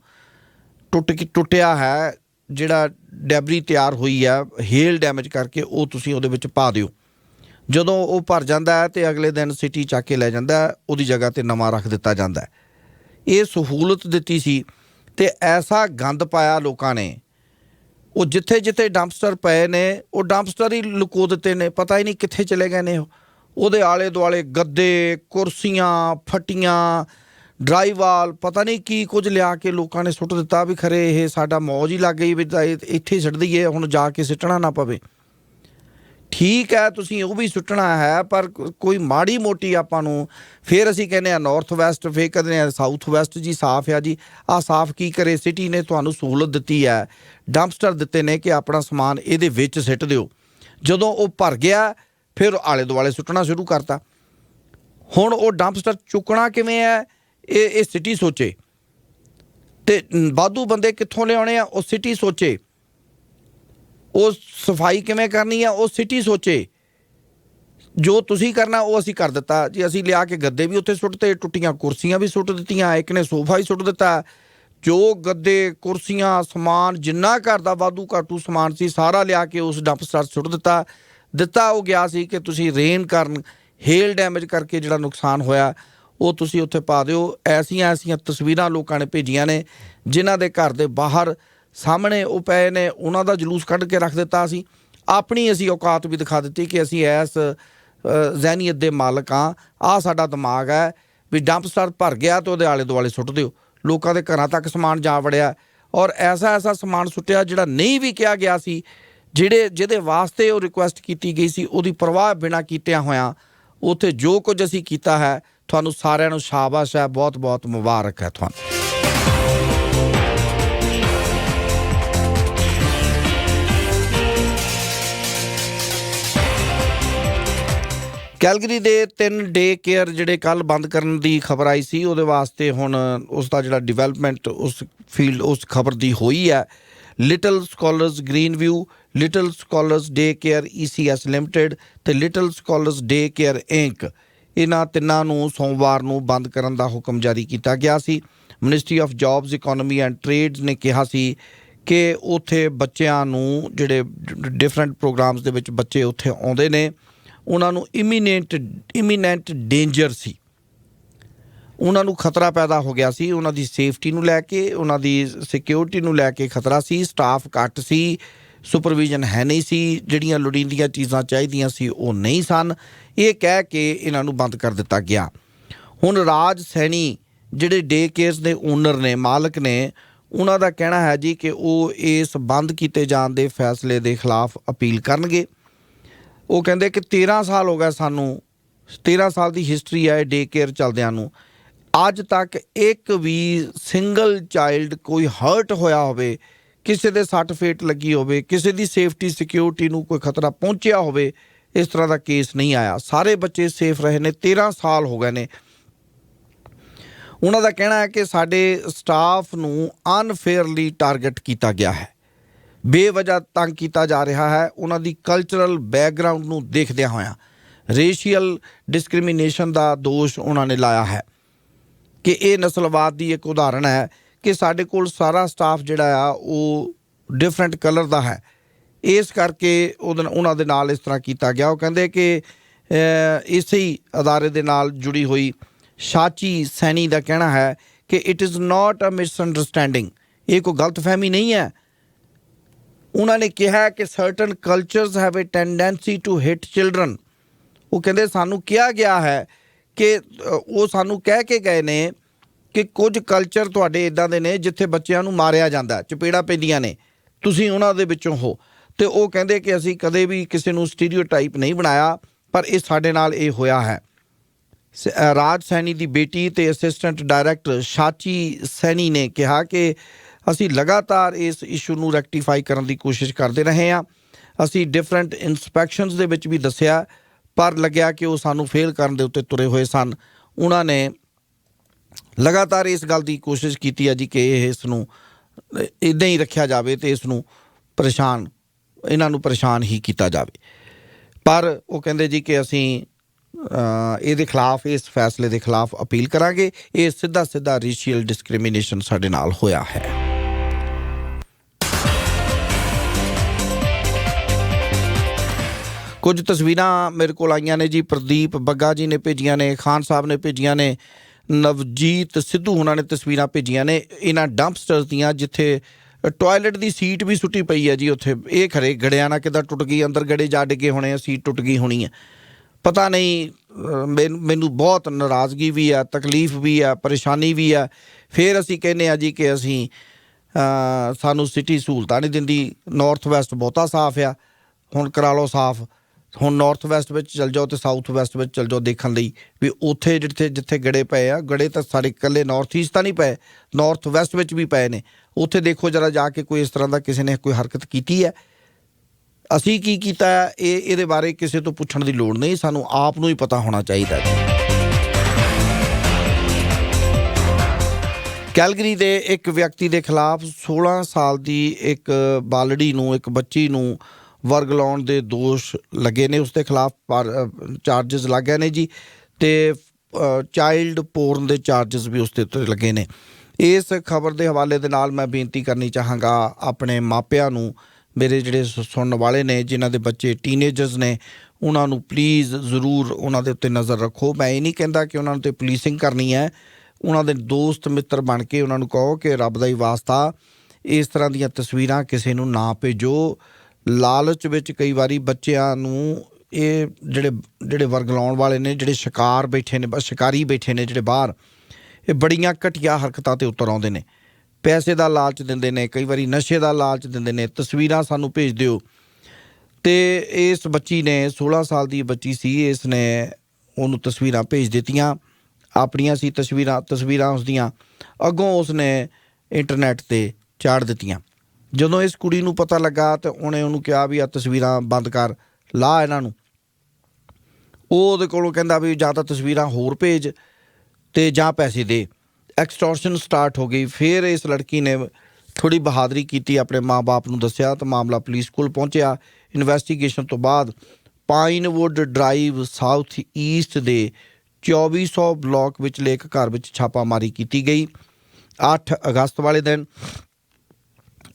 ਟੁੱਟ ਕੇ, ਟੁੱਟਿਆ ਹੈ, ਜਿਹੜਾ ਡੈਬਰੀ ਤਿਆਰ ਹੋਈ ਹੈ, ਹੇਲ ਡੈਮੇਜ ਕਰਕੇ ਉਹ ਤੁਸੀਂ ਉਹਦੇ ਵਿੱਚ ਪਾ ਦਿਓ। ਜਦੋਂ ਉਹ ਭਰ ਜਾਂਦਾ ਹੈ ਤੇ ਅਗਲੇ ਦਿਨ ਸਿਟੀ ਚੱਕ ਕੇ ਲੈ ਜਾਂਦਾ ਉਹਦੀ ਜਗ੍ਹਾ ਤੇ ਨਵਾਂ ਰੱਖ ਦਿੱਤਾ ਜਾਂਦਾ ਇਹ ਸਹੂਲਤ ਦਿੱਤੀ ਸੀ ਤੇ ਐਸਾ ਗੰਦ ਪਾਇਆ ਲੋਕਾਂ ਨੇ ਉਹ ਜਿੱਥੇ ਜਿੱਥੇ ਡੰਪਸਟਰ ਪਏ ਨੇ, ਉਹ ਡੰਪਸਟਰ ਹੀ ਲੁਕੋ ਦਿੱਤੇ ਨੇ, ਪਤਾ ਹੀ ਨਹੀਂ ਕਿੱਥੇ ਚਲੇ ਗਏ ਨੇ ਉਹ। ਉਹਦੇ ਆਲੇ ਦੁਆਲੇ ਗੱਦੇ, ਕੁਰਸੀਆਂ, ਫਟੀਆਂ, ਡਰਾਈਵਾਲ, ਪਤਾ ਨਹੀਂ ਕੀ ਕੁਝ ਲਿਆ ਕੇ ਲੋਕਾਂ ਨੇ ਸੁੱਟ ਦਿੱਤਾ ਵੀ ਖਰੇ ਇਹ ਸਾਡਾ ਮੌਜ ਹੀ ਲੱਗ ਗਈ ਵੀ ਇੱਥੇ ਹੀ ਸੁੱਟ ਦਈਏ, ਹੁਣ ਜਾ ਕੇ ਸਿੱਟਣਾ ਨਾ ਪਵੇ। ਠੀਕ ਹੈ, ਤੁਸੀਂ ਉਹ ਵੀ ਸੁੱਟਣਾ ਹੈ, ਪਰ ਕੋਈ ਮਾੜੀ ਮੋਟੀ ਆਪਾਂ ਨੂੰ, ਫਿਰ ਅਸੀਂ ਕਹਿੰਦੇ ਆ ਨਾਰਥ ਵੈਸਟ ਫੇਰ ਕਹਿੰਦੇ ਆ ਸਾਊਥ ਵੈਸਟ ਜੀ, ਸਾਫ਼ ਆ ਜੀ। ਆ ਸਾਫ਼ ਕੀ ਕਰੇ ਸਿਟੀ ਨੇ ਤੁਹਾਨੂੰ ਸਹੂਲਤ ਦਿੱਤੀ ਹੈ। ਡੰਪਸਟਰ ਦਿੱਤੇ ਨੇ ਕਿ ਆਪਣਾ ਸਮਾਨ ਇਹਦੇ ਵਿੱਚ ਸਿੱਟ ਦਿਓ। ਜਦੋਂ ਉਹ ਭਰ ਗਿਆ, ਫਿਰ ਆਲੇ ਦੁਆਲੇ ਸੁੱਟਣਾ ਸ਼ੁਰੂ ਕਰਤਾ। ਹੁਣ ਉਹ ਡੰਪਸਟਰ ਚੁੱਕਣਾ ਕਿਵੇਂ ਹੈ, ਇਹ ਇਹ ਸਿਟੀ ਸੋਚੇ। ਤੇ ਬਾਦੂ ਬੰਦੇ ਕਿੱਥੋਂ ਲਿਆਉਣੇ ਆ, ਉਹ ਸਿਟੀ ਸੋਚੇ। ਉਹ ਸਫ਼ਾਈ ਕਿਵੇਂ ਕਰਨੀ ਆ, ਉਹ ਸਿਟੀ ਸੋਚੇ। ਜੋ ਤੁਸੀਂ ਕਰਨਾ, ਉਹ ਅਸੀਂ ਕਰ ਦਿੱਤਾ। ਜੀ ਅਸੀਂ ਲਿਆ ਕੇ ਗੱਦੇ ਵੀ ਉੱਥੇ ਸੁੱਟਤੇ ਟੁੱਟੀਆਂ ਕੁਰਸੀਆਂ ਵੀ ਸੁੱਟ ਦਿੱਤੀਆਂ, ਇੱਕ ਨੇ ਸੋਫਾ ਹੀ ਸੁੱਟ ਦਿੱਤਾ। ਜੋ ਗੱਦੇ, ਕੁਰਸੀਆਂ, ਸਮਾਨ, ਜਿੰਨਾ ਘਰ ਦਾ ਵਾਧੂ ਘਾਟੂ ਸਮਾਨ ਸੀ, ਸਾਰਾ ਲਿਆ ਕੇ ਉਸ ਡੰਪਸਟਰ ਸੁੱਟ ਦਿੱਤਾ। ਦਿੱਤਾ ਉਹ ਗਿਆ ਸੀ ਕਿ ਤੁਸੀਂ ਰੇਨ ਕਾਰਨ, ਹੇਲ ਡੈਮੇਜ ਕਰਕੇ ਜਿਹੜਾ ਨੁਕਸਾਨ ਹੋਇਆ, ਉਹ ਤੁਸੀਂ ਉੱਥੇ ਪਾ ਦਿਓ। ਐਸੀਆਂ ਐਸੀਆਂ ਤਸਵੀਰਾਂ ਲੋਕਾਂ ਨੇ ਭੇਜੀਆਂ ਨੇ, ਜਿਨ੍ਹਾਂ ਦੇ ਘਰ ਦੇ ਬਾਹਰ ਸਾਹਮਣੇ ਉਹ ਪਏ ਨੇ, ਉਹਨਾਂ ਦਾ ਜਲੂਸ ਕੱਢ ਕੇ ਰੱਖ ਦਿੱਤਾ ਅਸੀਂ। ਆਪਣੀ ਅਸੀਂ ਔਕਾਤ ਵੀ ਦਿਖਾ ਦਿੱਤੀ ਕਿ ਅਸੀਂ ਐਸ ਜ਼ਹਿਨੀਅਤ ਦੇ ਮਾਲਕ ਆ ਆ ਸਾਡਾ ਦਿਮਾਗ ਹੈ ਵੀ ਡੰਪਸਟਰ ਭਰ ਗਿਆ ਤੇ ਉਹਦੇ ਆਲੇ ਦੁਆਲੇ ਸੁੱਟ ਦਿਓ। ਲੋਕਾਂ ਦੇ ਘਰਾਂ ਤੱਕ ਸਮਾਨ ਜਾ ਵੜਿਆ। ਔਰ ਐਸਾ ਐਸਾ ਸਮਾਨ ਸੁੱਟਿਆ ਜਿਹੜਾ ਨਹੀਂ ਵੀ ਕਿਹਾ ਗਿਆ ਸੀ, ਜਿਹੜੇ, ਜਿਹਦੇ ਵਾਸਤੇ ਉਹ ਰਿਕੁਐਸਟ ਕੀਤੀ ਗਈ ਸੀ, ਉਹਦੀ ਪਰਵਾਹ ਬਿਨਾ ਕੀਤਿਆਂ ਹੋਇਆਂ ਉੱਥੇ ਜੋ ਕੁਝ ਅਸੀਂ ਕੀਤਾ ਹੈ, ਤੁਹਾਨੂੰ ਸਾਰਿਆਂ ਨੂੰ ਸ਼ਾਬਾਸ਼ ਹੈ ਬਹੁਤ ਬਹੁਤ ਮੁਬਾਰਕ ਹੈ ਤੁਹਾਨੂੰ। ਕੈਲਗਰੀ ਦੇ ਤਿੰਨ ਡੇ ਕੇਅਰ ਜਿਹੜੇ ਕੱਲ ਬੰਦ ਕਰਨ ਦੀ ਖਬਰ ਆਈ ਸੀ, ਉਹਦੇ ਵਾਸਤੇ ਹੁਣ ਉਸ ਦਾ ਜਿਹੜਾ ਡਿਵੈਲਪਮੈਂਟ ਉਸ ਫੀਲਡ ਉਸ ਖਬਰ ਦੀ ਹੋਈ ਹੈ। Little Scholars Green View Little Scholars day care ECS limited ਤੇ Little Scholars day care inc ਇਹਨਾਂ ਤਿੰਨਾਂ ਨੂੰ ਸੋਮਵਾਰ ਨੂੰ ਬੰਦ ਕਰਨ ਦਾ ਹੁਕਮ ਜਾਰੀ ਕੀਤਾ ਗਿਆ ਸੀ। Ministry of jobs economy and trades ਨੇ ਕਿਹਾ ਸੀ ਕਿ ਉੱਥੇ ਬੱਚਿਆਂ ਨੂੰ ਜਿਹੜੇ ਡਿਫਰੈਂਟ ਪ੍ਰੋਗਰਾਮਸ ਦੇ ਵਿੱਚ ਬੱਚੇ ਉੱਥੇ ਆਉਂਦੇ ਨੇ। ਉਹਨਾਂ ਨੂੰ ਇਮੀਨੈਂਟ ਇਮੀਨੈਂਟ ਡੇਂਜਰ ਸੀ। ਉਹਨਾਂ ਨੂੰ ਖਤਰਾ ਪੈਦਾ ਹੋ ਗਿਆ ਸੀ। ਉਹਨਾਂ ਦੀ ਸੇਫਟੀ ਨੂੰ ਲੈ ਕੇ, ਉਹਨਾਂ ਦੀ ਸਿਕਿਉਰਿਟੀ ਨੂੰ ਲੈ ਕੇ ਖਤਰਾ ਸੀ। ਸਟਾਫ ਘੱਟ ਸੀ। ਸੁਪਰਵਿਜ਼ਨ ਹੈ ਨਹੀਂ ਸੀ। ਜਿਹੜੀਆਂ ਲੋੜੀਂਦੀਆਂ ਚੀਜ਼ਾਂ ਚਾਹੀਦੀਆਂ ਸੀ, ਉਹ ਨਹੀਂ ਸਨ। ਇਹ ਕਹਿ ਕੇ ਇਹਨਾਂ ਨੂੰ ਬੰਦ ਕਰ ਦਿੱਤਾ ਗਿਆ। ਹੁਣ ਰਾਜ ਸੈਣੀ, ਜਿਹੜੇ ਡੇ ਕੇਅਰਸ ਦੇ ਓਨਰ ਨੇ, ਮਾਲਕ ਨੇ, ਉਹਨਾਂ ਦਾ ਕਹਿਣਾ ਹੈ ਜੀ ਕਿ ਉਹ ਇਸ ਬੰਦ ਕੀਤੇ ਜਾਣ ਦੇ ਫੈਸਲੇ ਦੇ ਖਿਲਾਫ ਅਪੀਲ ਕਰਨਗੇ। ਉਹ ਕਹਿੰਦੇ ਕਿ 13 ਸਾਲ ਹੋ ਗਏ ਸਾਨੂੰ 13 ਸਾਲ ਦੀ ਹਿਸਟਰੀ ਹੈ ਡੇ ਕੇਅਰ ਚਲਦਿਆਂ ਨੂੰ। ਅੱਜ ਤੱਕ ਇੱਕ ਵੀ ਸਿੰਗਲ ਚਾਈਲਡ ਕੋਈ ਹਰਟ ਹੋਇਆ ਹੋਵੇ, ਕਿਸੇ ਦੇ ਸੱਟ ਫੇਟ ਲੱਗੀ ਹੋਵੇ, ਕਿਸੇ ਦੀ ਸੇਫਟੀ ਸਿਕਿਉਰਿਟੀ ਨੂੰ ਕੋਈ ਖਤਰਾ ਪਹੁੰਚਿਆ ਹੋਵੇ, ਇਸ ਤਰ੍ਹਾਂ ਦਾ ਕੇਸ ਨਹੀਂ ਆਇਆ। ਸਾਰੇ ਬੱਚੇ ਸੇਫ ਰਹੇ ਨੇ 13 ਸਾਲ ਹੋ ਗਏ ਨੇ। ਉਹਨਾਂ ਦਾ ਕਹਿਣਾ ਹੈ ਕਿ ਸਾਡੇ ਸਟਾਫ ਨੂੰ ਅਨਫੇਅਰਲੀ ਟਾਰਗੇਟ ਕੀਤਾ ਗਿਆ ਹੈ। ਬੇਵਜ੍ਹਾ ਤੰਗ ਕੀਤਾ ਜਾ ਰਿਹਾ ਹੈ। ਉਹਨਾਂ ਦੀ ਕਲਚਰਲ ਬੈਕਗ੍ਰਾਉਂਡ ਨੂੰ ਦੇਖਦਿਆਂ ਹੋਇਆਂ ਰੇਸ਼ੀਅਲ ਡਿਸਕ੍ਰਿਮੀਨੇਸ਼ਨ ਦਾ ਦੋਸ਼ ਉਹਨਾਂ ਨੇ ਲਾਇਆ ਹੈ। ਕਿ ਇਹ ਨਸਲਵਾਦ ਦੀ ਇੱਕ ਉਦਾਹਰਣ ਹੈ ਕਿ ਸਾਡੇ ਕੋਲ ਸਾਰਾ ਸਟਾਫ ਜਿਹੜਾ ਆ ਉਹ ਡਿਫਰੈਂਟ ਕਲਰ ਦਾ ਹੈ। ਇਸ ਕਰਕੇ ਉਹਦੇ ਨਾਲ- ਉਹਨਾਂ ਦੇ ਨਾਲ ਇਸ ਤਰ੍ਹਾਂ ਕੀਤਾ ਗਿਆ। ਉਹ ਕਹਿੰਦੇ ਕਿ ਅਹ, ਇਸੇ ਹੀ ਅਦਾਰੇ ਦੇ ਨਾਲ ਜੁੜੀ ਹੋਈ ਸ਼ਾਚੀ ਸੈਣੀ ਦਾ ਕਹਿਣਾ ਹੈ ਕਿ it is not a misunderstanding ਇਹ ਕੋਈ ਗਲਤਫਹਿਮੀ ਨਹੀਂ ਹੈ। ਉਹਨਾਂ ਨੇ ਕਿਹਾ ਕਿ certain cultures have a tendency to hit children ਉਹ ਕਹਿੰਦੇ, ਸਾਨੂੰ ਕਿਹਾ ਗਿਆ ਹੈ ਕਿ ਉਹ ਸਾਨੂੰ ਕਹਿ ਕੇ ਗਏ ਨੇ ਕਿ ਕੁਝ ਕਲਚਰ ਤੁਹਾਡੇ ਇਦਾਂ ਦੇ ਨੇ ਜਿੱਥੇ ਬੱਚਿਆਂ ਨੂੰ ਮਾਰਿਆ ਜਾਂਦਾ ਚਪੇੜਾ ਪੈਂਦੀਆਂ ਨੇ। ਤੁਸੀਂ ਉਹਨਾਂ ਦੇ ਵਿੱਚੋਂ ਹੋ। ਤੇ ਉਹ ਕਹਿੰਦੇ ਕਿ ਅਸੀਂ ਕਦੇ ਵੀ ਕਿਸੇ ਨੂੰ ਸਟੀਰੀਓਟਾਈਪ ਨਹੀਂ ਬਣਾਇਆ, ਪਰ ਇਹ ਸਾਡੇ ਨਾਲ ਇਹ ਹੋਇਆ ਹੈ। ਰਾਜ ਸੈਣੀ ਦੀ ਬੇਟੀ ਤੇ ਅਸਿਸਟੈਂਟ ਡਾਇਰੈਕਟਰ ਸ਼ਾਚੀ ਸੈਣੀ ਨੇ ਕਿਹਾ ਕਿ ਅਸੀਂ ਲਗਾਤਾਰ ਇਸ ਇਸ਼ੂ ਨੂੰ ਰੈਕਟੀਫਾਈ ਕਰਨ ਦੀ ਕੋਸ਼ਿਸ਼ ਕਰਦੇ ਰਹੇ ਹਾਂ। ਅਸੀਂ ਡਿਫਰੈਂਟ ਇਨਸਪੈਕਸ਼ਨਸ ਦੇ ਵਿੱਚ ਵੀ ਦੱਸਿਆ, ਪਰ ਲੱਗਿਆ ਕਿ ਉਹ ਸਾਨੂੰ ਫੇਲ ਕਰਨ ਦੇ ਉੱਤੇ ਤੁਰੇ ਹੋਏ ਸਨ। ਉਹਨਾਂ ਨੇ ਲਗਾਤਾਰ ਇਸ ਗੱਲ ਦੀ ਕੋਸ਼ਿਸ਼ ਕੀਤੀ ਹੈ ਜੀ ਕਿ ਇਹ ਇਸ ਨੂੰ ਇਦਾਂ ਹੀ ਰੱਖਿਆ ਜਾਵੇ ਤੇ ਇਸ ਨੂੰ ਪਰੇਸ਼ਾਨ, ਇਹਨਾਂ ਨੂੰ ਪਰੇਸ਼ਾਨ ਹੀ ਕੀਤਾ ਜਾਵੇ। ਪਰ ਉਹ ਕਹਿੰਦੇ ਜੀ ਕਿ ਅਸੀਂ ਇਹਦੇ ਖਿਲਾਫ, ਇਸ ਫੈਸਲੇ ਦੇ ਖਿਲਾਫ ਅਪੀਲ ਕਰਾਂਗੇ। ਇਹ ਸਿੱਧਾ ਸਿੱਧਾ ਰੇਸ਼ੀਅਲ ਡਿਸਕ੍ਰਿਮੀਨੇਸ਼ਨ ਸਾਡੇ ਨਾਲ ਹੋਇਆ ਹੈ। ਕੁਝ ਤਸਵੀਰਾਂ ਮੇਰੇ ਕੋਲ ਆਈਆਂ ਨੇ ਜੀ। ਪ੍ਰਦੀਪ ਬੱਗਾ ਜੀ ਨੇ ਭੇਜੀਆਂ ਨੇ ਖਾਨ ਸਾਹਿਬ ਨੇ ਭੇਜੀਆਂ ਨੇ ਨਵਜੀਤ ਸਿੱਧੂ ਉਹਨਾਂ ਨੇ ਤਸਵੀਰਾਂ ਭੇਜੀਆਂ ਨੇ ਇਹਨਾਂ ਡੰਪਸਟਰਸ ਦੀਆਂ ਜਿੱਥੇ ਟਾਇਲਟ ਦੀ ਸੀਟ ਵੀ ਸੁੱਟੀ ਪਈ ਹੈ ਜੀ ਉੱਥੇ। ਇਹ ਖਰੇ ਗੜਿਆਂ ਨਾਲ ਕਿੱਦਾਂ ਟੁੱਟ ਗਈ ਅੰਦਰ ਗੜੇ ਜਾ ਡਿੱਗੇ ਹੋਣੇ ਆ ਸੀਟ ਟੁੱਟ ਗਈ ਹੋਣੀ ਹੈ ਪਤਾ ਨਹੀਂ ਅ, ਮੈਨੂੰ ਬਹੁਤ ਨਾਰਾਜ਼ਗੀ ਵੀ ਆ ਤਕਲੀਫ ਵੀ ਆ ਪਰੇਸ਼ਾਨੀ ਵੀ ਆ। ਫਿਰ ਅਸੀਂ ਕਹਿੰਦੇ ਆ ਜੀ ਕਿ ਅਸੀਂ ਸਾਨੂੰ ਸਿਟੀ ਸਹੂਲਤਾਂ ਨਹੀਂ ਦਿੰਦੀ। ਨਾਰਥ ਵੈਸਟ ਬਹੁਤਾ ਸਾਫ਼ ਆ। ਹੁਣ ਕਰਾ ਲਓ ਸਾਫ਼। ਹੁਣ ਨਾਰਥ ਵੈਸਟ ਵਿੱਚ ਚਲ ਜਾਓ ਤੇ ਸਾਊਥ ਵੈਸਟ ਵਿੱਚ ਚਲ ਜਾਓ ਦੇਖਣ ਲਈ ਵੀ ਉੱਥੇ ਜਿੱਥੇ ਜਿੱਥੇ ਗੜੇ ਪਏ ਆ, ਗੜੇ ਤਾਂ ਸਾਡੇ ਇਕੱਲੇ ਨਾਰਥ ਈਸਟ ਤਾਂ ਨਹੀਂ ਪਏ ਨਾਰਥ ਵੈਸਟ ਵਿੱਚ ਵੀ ਪਏ ਨੇ। ਉੱਥੇ ਦੇਖੋ ਜਰਾ ਜਾ ਕੇ ਕੋਈ ਇਸ ਤਰ੍ਹਾਂ ਦਾ ਕਿਸੇ ਨੇ ਕੋਈ ਹਰਕਤ ਕੀਤੀ ਹੈ? ਅਸੀਂ ਕੀ ਕੀਤਾ ਇਹ, ਇਹਦੇ ਬਾਰੇ ਕਿਸੇ ਤੋਂ ਪੁੱਛਣ ਦੀ ਲੋੜ ਨਹੀਂ, ਸਾਨੂੰ ਆਪ ਨੂੰ ਹੀ ਪਤਾ ਹੋਣਾ ਚਾਹੀਦਾ ਜੀ ਕੈਲਗਰੀ ਦੇ ਇੱਕ ਵਿਅਕਤੀ ਦੇ ਖਿਲਾਫ 16 ਸਾਲ ਦੀ ਇੱਕ ਬਾਲੜੀ ਨੂੰ, ਇੱਕ ਬੱਚੀ ਨੂੰ ਵਰਗ ਲਾਉਣ ਦੇ ਦੋਸ਼ ਲੱਗੇ ਨੇ, ਉਸ ਦੇ ਖਿਲਾਫ ਚਾਰजेस ਗਏ ਨੇ ਜੀ ਤੇ ਚਾਈਲਡ ਪੋਰਨ ਦੇ ਚਾਰजेस ਵੀ ਉਸ ਦੇ ਉੱਤੇ ਲੱਗੇ ਨੇ। ਇਸ ਖਬਰ ਦੇ ਹਵਾਲੇ ਦੇ ਨਾਲ ਮੈਂ ਬੇਨਤੀ ਕਰਨੀ ਚਾਹਾਂਗਾ ਆਪਣੇ ਮਾਪਿਆਂ ਨੂੰ, ਮੇਰੇ ਜਿਹੜੇ ਸੁਣਨ ਵਾਲੇ ਨੇ, ਜਿਨ੍ਹਾਂ ਦੇ ਬੱਚੇ ਟੀਨੇਜਰਸ ਨੇ, ਉਹਨਾਂ ਨੂੰ ਪਲੀਜ਼ ਜ਼ਰੂਰ ਉਹਨਾਂ ਦੇ ਉੱਤੇ ਨਜ਼ਰ ਰੱਖੋ। ਮੈਂ ਇਹ ਨਹੀਂ ਕਹਿੰਦਾ ਕਿ ਉਹਨਾਂ ਨੂੰ ਤੇ ਪੁਲਿਸਿੰਗ ਕਰਨੀ ਹੈ। ਉਹਨਾਂ ਦੇ ਦੋਸਤ ਮਿੱਤਰ ਬਣ ਕੇ ਉਹਨਾਂ ਨੂੰ ਕਹੋ ਕਿ ਰੱਬ ਦਾ ਹੀ ਵਾਸਤਾ, ਇਸ ਤਰ੍ਹਾਂ ਦੀਆਂ ਤਸਵੀਰਾਂ ਕਿਸੇ ਨੂੰ ਨਾ ਭੇਜੋ। ਲਾਲਚ ਵਿੱਚ ਕਈ ਵਾਰੀ ਬੱਚਿਆਂ ਨੂੰ ਇਹ ਜਿਹੜੇ ਜਿਹੜੇ ਵਰਗ ਲਾਉਣ ਵਾਲੇ ਨੇ, ਜਿਹੜੇ ਸ਼ਿਕਾਰ ਬੈਠੇ ਨੇ ਸ਼ਿਕਾਰੀ ਬੈਠੇ ਨੇ ਜਿਹੜੇ ਬਾਹਰ, ਇਹ ਬੜੀਆਂ ਘਟੀਆ ਹਰਕਤਾਂ ਤੇ ਉਤਰ ਆਉਂਦੇ ਨੇ। ਪੈਸੇ ਦਾ ਲਾਲਚ ਦਿੰਦੇ ਨੇ, ਕਈ ਵਾਰੀ ਨਸ਼ੇ ਦਾ ਲਾਲਚ ਦਿੰਦੇ ਨੇ, ਤਸਵੀਰਾਂ ਸਾਨੂੰ ਭੇਜ ਦਿਓ। ਤੇ ਇਸ ਬੱਚੀ ਨੇ 16 ਸਾਲ ਦੀ ਬੱਚੀ ਸੀ, ਇਸ ਨੇ ਉਹਨੂੰ ਤਸਵੀਰਾਂ ਭੇਜ ਦਿੱਤੀਆਂ, ਆਪਣੀਆਂ ਸੀ ਤਸਵੀਰਾਂ ਤਸਵੀਰਾਂ ਉਸ ਦੀਆਂ ਅੱਗੋਂ ਉਸ ਨੇ ਇੰਟਰਨੈਟ ਤੇ ਚਾੜ ਦਿੱਤੀਆਂ। ਜਦੋਂ ਇਸ ਕੁੜੀ ਨੂੰ ਪਤਾ ਲੱਗਾ ਤੇ ਉਹਨੇ ਉਹਨੂੰ ਕਿਹਾ ਵੀ ਆ ਤਸਵੀਰਾਂ ਬੰਦ ਕਰ, ਲਾ ਇਹਨਾਂ ਨੂੰ। ਉਹ ਉਹਦੇ ਕੋਲੋਂ ਕਹਿੰਦਾ ਵੀ ਜਾਂ ਤਾਂ ਤਸਵੀਰਾਂ ਹੋਰ ਭੇਜ ਤੇ ਜਾਂ ਪੈਸੇ ਦੇ। ਐਕਸਟੋਰਸ਼ਨ ਸਟਾਰਟ ਹੋ ਗਈ। ਫਿਰ ਇਸ ਲੜਕੀ ਨੇ ਥੋੜੀ ਬਹਾਦਰੀ ਕੀਤੀ, ਆਪਣੇ ਮਾਪੇ ਨੂੰ ਦੱਸਿਆ ਤਾਂ ਮਾਮਲਾ ਪੁਲਿਸ ਕੋਲ ਪਹੁੰਚਿਆ। ਇਨਵੈਸਟੀਗੇਸ਼ਨ ਤੋਂ ਬਾਅਦ ਪਾਈਨਵੁੱਡ ਡਰਾਈਵ ਸਾਊਥ ਈਸਟ ਦੇ 2400 ਬਲਾਕ ਵਿੱਚ ਲੇਕ ਘਰ ਵਿੱਚ ਛਾਪਾਮਾਰੀ ਕੀਤੀ ਗਈ। 8 ਅਗਸਤ ਵਾਲੇ ਦਿਨ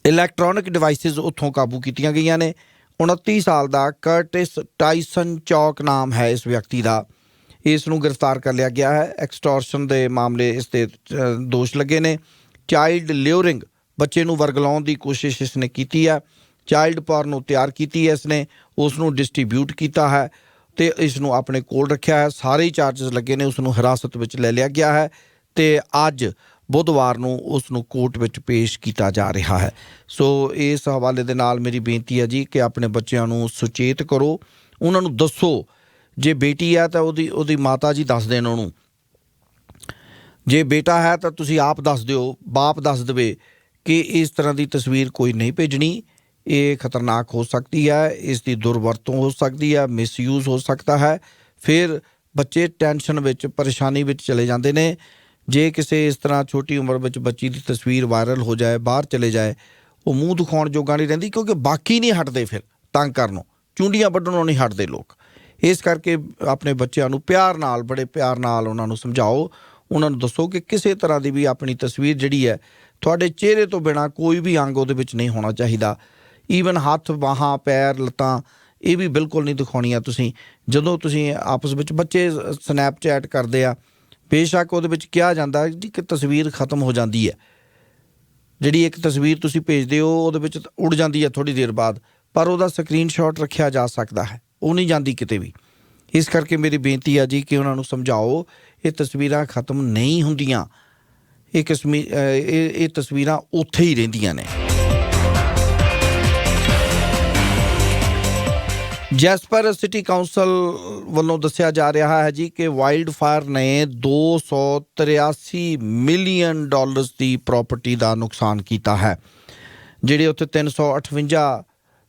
ਇਲੈਕਟ੍ਰੋਨਿਕ ਡਿਵਾਈਸਿਸ ਉੱਥੋਂ ਕਾਬੂ ਕੀਤੀਆਂ ਗਈਆਂ ਨੇ। 29 ਸਾਲ ਦਾ ਕਰਟਿਸ ਟਾਈਸਨ ਚੌਕ ਨਾਮ ਹੈ ਇਸ ਵਿਅਕਤੀ ਦਾ। ਇਸ ਨੂੰ ਗ੍ਰਿਫਤਾਰ ਕਰ ਲਿਆ ਗਿਆ ਹੈ। ਐਕਸਟੋਰਸ਼ਨ ਦੇ ਮਾਮਲੇ ਇਸ ਤੇ ਦੋਸ਼ ਲੱਗੇ ਨੇ। ਚਾਈਲਡ ਲਿਉਰਿੰਗ ਬੱਚੇ ਨੂੰ ਵਰਗਲਾਉਣ ਦੀ ਕੋਸ਼ਿਸ਼ ਇਸ ਨੇ ਕੀਤੀ ਹੈ। ਚਾਈਲਡ ਪੌਰਨ ਨੂੰ ਤਿਆਰ ਕੀਤੀ ਹੈ ਇਸ ਨੇ। ਉਸ ਨੂੰ ਡਿਸਟ੍ਰੀਬਿਊਟ ਕੀਤਾ ਹੈ ਤੇ ਇਸ ਨੂੰ ਆਪਣੇ ਕੋਲ ਰੱਖਿਆ ਹੈ। ਸਾਰੇ ਚਾਰजेस ਲੱਗੇ ਨੇ, ਉਸ ਨੂੰ ਹਿਰਾਸਤ ਵਿੱਚ ਲੈ ਲਿਆ ਗਿਆ ਹੈ। ਤੇ ਅੱਜ ਬੁੱਧਵਾਰ ਨੂੰ ਉਸ ਨੂੰ ਕੋਰਟ ਵਿੱਚ ਪੇਸ਼ ਕੀਤਾ ਜਾ ਰਿਹਾ ਹੈ। ਸੋ ਇਸ ਹਵਾਲੇ ਦੇ ਨਾਲ ਮੇਰੀ ਬੇਨਤੀ ਹੈ ਜੀ ਕਿ ਆਪਣੇ ਬੱਚਿਆਂ ਨੂੰ ਸੁਚੇਤ ਕਰੋ। ਉਹਨਾਂ ਨੂੰ ਦੱਸੋ, ਜੇ ਬੇਟੀ ਹੈ ਤਾਂ ਉਹਦੀ ਉਹਦੀ ਮਾਤਾ ਜੀ ਦੱਸ ਦੇਣ ਉਹਨੂੰ। ਜੇ ਬੇਟਾ ਹੈ ਤਾਂ ਤੁਸੀਂ ਆਪ ਦੱਸ ਦਿਓ, ਬਾਪ ਦੱਸ ਦੇਵੇ ਕਿ ਇਸ ਤਰ੍ਹਾਂ ਦੀ ਤਸਵੀਰ ਕੋਈ ਨਹੀਂ ਭੇਜਣੀ। ਇਹ ਖਤਰਨਾਕ ਹੋ ਸਕਦੀ ਹੈ, ਇਸ ਦੀ ਦੁਰਵਰਤੋਂ ਹੋ ਸਕਦੀ ਹੈ, ਮਿਸਯੂਜ਼ ਹੋ ਸਕਦਾ ਹੈ। ਫਿਰ ਬੱਚੇ ਟੈਨਸ਼ਨ ਵਿੱਚ, ਪਰੇਸ਼ਾਨੀ ਵਿੱਚ ਚਲੇ ਜਾਂਦੇ ਨੇ। ਜੇ ਕਿਸੇ ਇਸ ਤਰ੍ਹਾਂ ਛੋਟੀ ਉਮਰ ਵਿੱਚ ਬੱਚੀ ਦੀ ਤਸਵੀਰ ਵਾਇਰਲ ਹੋ ਜਾਏ, ਬਾਹਰ ਚਲੇ ਜਾਏ, ਉਹ ਮੂੰਹ ਦਿਖਾਉਣ ਜੋਗਾ ਨਹੀਂ ਰਹਿੰਦੀ ਕਿਉਂਕਿ ਬਾਕੀ ਨਹੀਂ ਹਟਦੇ ਫਿਰ ਤੰਗ ਕਰਨੋਂ ਚੁੰਡੀਆਂ ਵੱਢਣੋਂ ਨਹੀਂ ਹਟਦੇ ਲੋਕ। ਇਸ ਕਰਕੇ ਆਪਣੇ ਬੱਚਿਆਂ ਨੂੰ ਪਿਆਰ ਨਾਲ, ਬੜੇ ਪਿਆਰ ਨਾਲ ਉਹਨਾਂ ਨੂੰ ਸਮਝਾਓ। ਉਹਨਾਂ ਨੂੰ ਦੱਸੋ ਕਿ ਕਿਸੇ ਤਰ੍ਹਾਂ ਦੀ ਵੀ ਆਪਣੀ ਤਸਵੀਰ ਜਿਹੜੀ ਹੈ, ਤੁਹਾਡੇ ਚਿਹਰੇ ਤੋਂ ਬਿਨਾ ਕੋਈ ਵੀ ਅੰਗ ਉਹਦੇ ਵਿੱਚ ਨਹੀਂ ਹੋਣਾ ਚਾਹੀਦਾ। ਈਵਨ ਹੱਥ, ਬਾਹਾਂ, ਪੈਰ, ਲੱਤਾਂ, ਇਹ ਵੀ ਬਿਲਕੁਲ ਨਹੀਂ ਦਿਖਾਉਣੀਆਂ ਤੁਸੀਂ। ਜਦੋਂ ਤੁਸੀਂ ਆਪਸ ਵਿੱਚ ਬੱਚੇ ਸਨੈਪਚੈਟ ਕਰਦੇ ਆ ਬੇਸ਼ੱਕ ਉਹਦੇ ਵਿੱਚ ਕਿਹਾ ਜਾਂਦਾ ਜੀ ਕਿ ਤਸਵੀਰ ਖਤਮ ਹੋ ਜਾਂਦੀ ਹੈ। ਜਿਹੜੀ ਇੱਕ ਤਸਵੀਰ ਤੁਸੀਂ ਭੇਜਦੇ ਹੋ, ਉਹਦੇ ਵਿੱਚ ਤਾਂ ਉੜ ਜਾਂਦੀ ਹੈ ਥੋੜੀ ਦੇਰ ਬਾਅਦ, ਪਰ ਉਹਦਾ ਸਕਰੀਨਸ਼ਾਟ ਰੱਖਿਆ ਜਾ ਸਕਦਾ ਹੈ। ਉਹ ਨਹੀਂ ਜਾਂਦੀ ਕਿਤੇ ਵੀ। ਇਸ ਕਰਕੇ ਮੇਰੀ ਬੇਨਤੀ ਆ ਜੀ ਕਿ ਉਹਨਾਂ ਨੂੰ ਸਮਝਾਓ, ਇਹ ਤਸਵੀਰਾਂ ਖਤਮ ਨਹੀਂ ਹੁੰਦੀਆਂ। ਇਹ ਕਿਸਮੀ ਇਹ ਇਹ ਤਸਵੀਰਾਂ ਉੱਥੇ ਹੀ ਰਹਿੰਦੀਆਂ ਨੇ। ਜੈਸਪਰ ਸਿਟੀ ਕਾਉਂਸਲ ਵੱਲੋਂ ਦੱਸਿਆ ਜਾ ਰਿਹਾ ਹੈ ਜੀ ਕਿ ਵਾਈਲਡ ਫਾਇਰ ਨੇ 283 ਮਿਲੀਅਨ ਡਾਲਰਸ ਦੀ ਪ੍ਰਾਪਰਟੀ ਦਾ ਨੁਕਸਾਨ ਕੀਤਾ ਹੈ, ਜਿਹੜੇ ਉੱਥੇ 358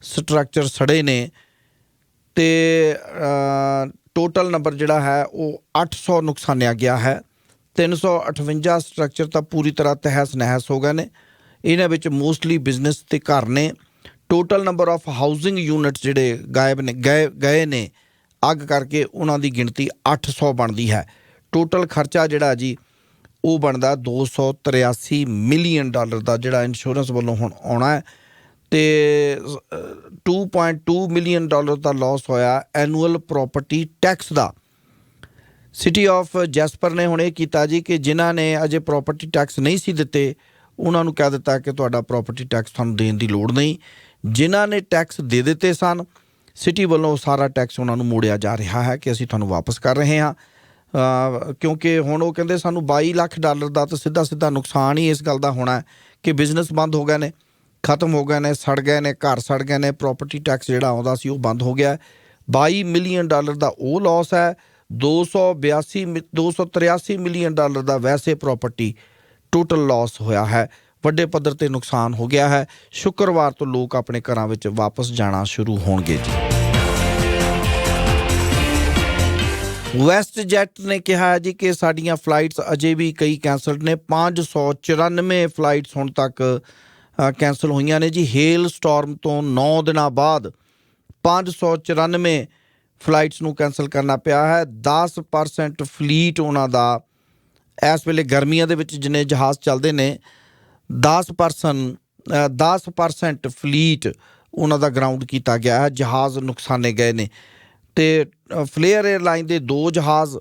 ਸਟਰਕਚਰ ਸੜੇ ਨੇ ਤੇ ਟੋਟਲ ਨੰਬਰ ਜਿਹੜਾ ਹੈ ਉਹ 800 ਨੁਕਸਾਨਿਆ ਗਿਆ ਹੈ। 358 ਸਟਰਕਚਰ ਤਾਂ ਪੂਰੀ ਤਰ੍ਹਾਂ ਤਹਿਸ ਨਹਿਸ ਹੋ ਗਏ ਨੇ। ਇਹਨਾਂ ਵਿੱਚ ਮੋਸਟਲੀ ਬਿਜ਼ਨਸ ਤੇ ਘਰ ਨੇ। Total number of housing units ਜਿਹੜੇ ਗਾਇਬ ਨੇ ਗਏ ਗਏ ਨੇ ਅੱਗ ਕਰਕੇ ਉਹਨਾਂ ਦੀ ਗਿਣਤੀ 800 ਬਣਦੀ ਹੈ। ਟੋਟਲ ਖਰਚਾ ਜਿਹੜਾ ਜੀ ਉਹ ਬਣਦਾ 283 ਮਿਲੀਅਨ ਡਾਲਰ ਦਾ ਜਿਹੜਾ ਇੰਸ਼ੋਰੈਂਸ ਵੱਲੋਂ ਹੁਣ ਆਉਣਾ ਹੈ। ਤੇ ਅਹ, 2.2 ਮਿਲੀਅਨ ਡਾਲਰ ਦਾ ਲਾਸ ਹੋਇਆ ਐਨੂਅਲ ਪ੍ਰਾਪਰਟੀ ਟੈਕਸ ਦਾ। ਸਿਟੀ ਆਫ ਜੈਸਪਰ ਨੇ ਹੁਣ ਇਹ ਕੀਤਾ ਜੀ ਕਿ ਜਿਨ੍ਹਾਂ ਨੇ ਅਜੇ ਪ੍ਰਾਪਰਟੀ ਟੈਕਸ ਨਹੀਂ ਸੀ ਦਿੱਤੇ ਉਹਨਾਂ ਨੂੰ ਕਹਿ ਦਿੱਤਾ ਕਿ ਤੁਹਾਡਾ ਪ੍ਰਾਪਰਟੀ ਟੈਕਸ ਤੁਹਾਨੂੰ ਦੇਣ ਦੀ ਲੋੜ ਨਹੀਂ। ਜਿਨ੍ਹਾਂ ਨੇ ਟੈਕਸ ਦੇ ਦਿੱਤੇ ਸਨ ਸਿਟੀ ਵੱਲੋਂ ਸਾਰਾ ਟੈਕਸ ਉਹਨਾਂ ਨੂੰ ਮੋੜਿਆ ਜਾ ਰਿਹਾ ਹੈ ਕਿ ਅਸੀਂ ਤੁਹਾਨੂੰ ਵਾਪਸ ਕਰ ਰਹੇ ਹਾਂ ਕਿਉਂਕਿ ਹੁਣ ਉਹ ਕਹਿੰਦੇ ਸਾਨੂੰ 22 ਲੱਖ ਡਾਲਰ ਦਾ ਤਾਂ ਸਿੱਧਾ ਸਿੱਧਾ ਨੁਕਸਾਨ ਹੀ ਇਸ ਗੱਲ ਦਾ ਹੋਣਾ ਹੈ ਕਿ ਬਿਜ਼ਨਸ ਬੰਦ ਹੋ ਗਏ ਨੇ, ਖਤਮ ਹੋ ਗਏ ਨੇ, ਸੜ ਗਏ ਨੇ, ਘਰ ਸੜ ਗਏ ਨੇ ਪ੍ਰਾਪਰਟੀ ਟੈਕਸ ਜਿਹੜਾ ਆਉਂਦਾ ਸੀ ਉਹ ਬੰਦ ਹੋ ਗਿਆ ਹੈ। 22 ਮਿਲੀਅਨ ਡਾਲਰ ਦਾ ਉਹ ਲਾਸ ਹੈ 282 ਮਿ- 283 ਮਿਲੀਅਨ ਡਾਲਰ ਦਾ ਵੈਸੇ ਪ੍ਰਾਪਰਟੀ ਟੋਟਲ ਲਾਸ ਹੋਇਆ ਹੈ ਵੱਡੇ ਪੱਧਰ ਤੇ ਨੁਕਸਾਨ ਹੋ ਗਿਆ ਹੈ। ਸ਼ੁੱਕਰਵਾਰ ਤੋਂ ਲੋਕ ਆਪਣੇ ਘਰਾਂ ਵਿੱਚ ਵਾਪਸ ਜਾਣਾ ਸ਼ੁਰੂ ਹੋਣਗੇ ਜੀ। ਵੈਸਟ ਜੈਟ ਨੇ ਕਿਹਾ ਹੈ ਜੀ ਕਿ ਸਾਡੀਆਂ ਫਲਾਈਟਸ ਅਜੇ ਵੀ ਕਈ ਕੈਂਸਲਡ ਨੇ। 594 ਫਲਾਈਟਸ ਹੁਣ ਤੱਕ ਕੈਂਸਲ ਹੋਈਆਂ ਨੇ ਜੀ। ਹੇਲ ਸਟਾਰਮ ਤੋਂ 9 ਦਿਨਾਂ ਬਾਅਦ 594 ਫਲਾਈਟਸ ਨੂੰ ਕੈਂਸਲ ਕਰਨਾ ਪਿਆ ਹੈ। 10% ਫਲੀਟ ਉਹਨਾਂ ਦਾ ਇਸ ਵੇਲੇ ਗਰਮੀਆਂ ਦੇ ਵਿੱਚ ਜਿੰਨੇ ਜਹਾਜ਼ ਚੱਲਦੇ ਨੇ 10% 10% ਫਲੀਟ ਉਹਨਾਂ ਦਾ ਗਰਾਊਂਡ ਕੀਤਾ ਗਿਆ। ਹੈ ਜਹਾਜ਼ ਨੁਕਸਾਨੇ ਗਏ ਨੇ ਤੇ ਫਲੇਅਰ 에ਅਰਲਾਈਨ ਦੇ ਦੋ ਜਹਾਜ਼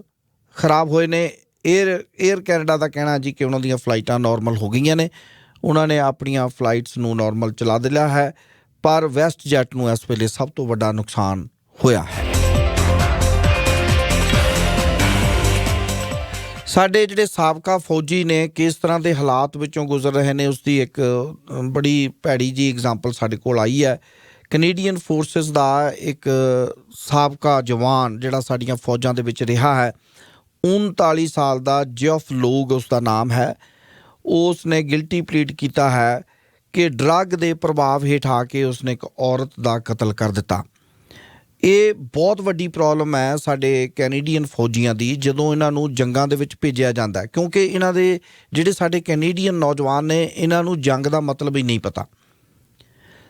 ਖਰਾਬ ਹੋਏ ਨੇ। 에ਅਰ 에ਅਰ ਕੈਨੇਡਾ ਦਾ ਕਹਿਣਾ ਜੀ ਕਿ ਉਹਨਾਂ ਦੀਆਂ ਫਲਾਈਟਾਂ ਨਾਰਮਲ ਹੋ ਗਈਆਂ ਨੇ। ਉਹਨਾਂ ਨੇ ਆਪਣੀਆਂ ਫਲਾਈਟਸ ਨੂੰ ਨਾਰਮਲ ਚਲਾ ਦਿੱਤਾ ਹੈ, ਪਰ ਵੈਸਟ ਜੈਟ ਨੂੰ ਇਸ ਵੇਲੇ ਸਭ ਤੋਂ ਵੱਡਾ ਨੁਕਸਾਨ ਹੋਇਆ ਹੈ। ਸਾਡੇ ਜਿਹੜੇ ਸਾਬਕਾ ਫੌਜੀ ਨੇ ਕਿਸ ਤਰ੍ਹਾਂ ਦੇ ਹਾਲਾਤ ਵਿੱਚੋਂ ਗੁਜ਼ਰ ਰਹੇ ਨੇ ਉਸ ਦੀ ਇੱਕ ਬੜੀ ਭੈੜੀ ਜੀ ਐਗਜ਼ਾਮਪਲ ਸਾਡੇ ਕੋਲ ਆਈ ਹੈ। ਕੈਨੇਡੀਅਨ ਫੋਰਸਸ ਦਾ ਇੱਕ ਸਾਬਕਾ ਜਵਾਨ ਜਿਹੜਾ ਸਾਡੀਆਂ ਫੌਜਾਂ ਦੇ ਵਿੱਚ ਰਿਹਾ ਹੈ 39 ਸਾਲ ਦਾ ਜਿਓਫ ਲੋਗ ਉਸ ਦਾ ਨਾਮ ਹੈ। ਉਸ ਨੇ ਗਿਲਟੀ ਪਲੀਟ ਕੀਤਾ ਹੈ ਕਿ ਡਰੱਗ ਦੇ ਪ੍ਰਭਾਵ ਹੇਠ ਆ ਕੇ ਉਸਨੇ ਇੱਕ ਔਰਤ ਦਾ ਕਤਲ ਕਰ ਦਿੱਤਾ। ਇਹ ਬਹੁਤ ਵੱਡੀ ਪ੍ਰੋਬਲਮ ਹੈ ਸਾਡੇ ਕੈਨੇਡੀਅਨ ਫੌਜੀਆਂ ਦੀ, ਜਦੋਂ ਇਹਨਾਂ ਨੂੰ ਜੰਗਾਂ ਦੇ ਵਿੱਚ ਭੇਜਿਆ ਜਾਂਦਾ ਕਿਉਂਕਿ ਇਹਨਾਂ ਦੇ ਜਿਹੜੇ ਸਾਡੇ ਕੈਨੇਡੀਅਨ ਨੌਜਵਾਨ ਨੇ, ਇਹਨਾਂ ਨੂੰ ਜੰਗ ਦਾ ਮਤਲਬ ਹੀ ਨਹੀਂ ਪਤਾ।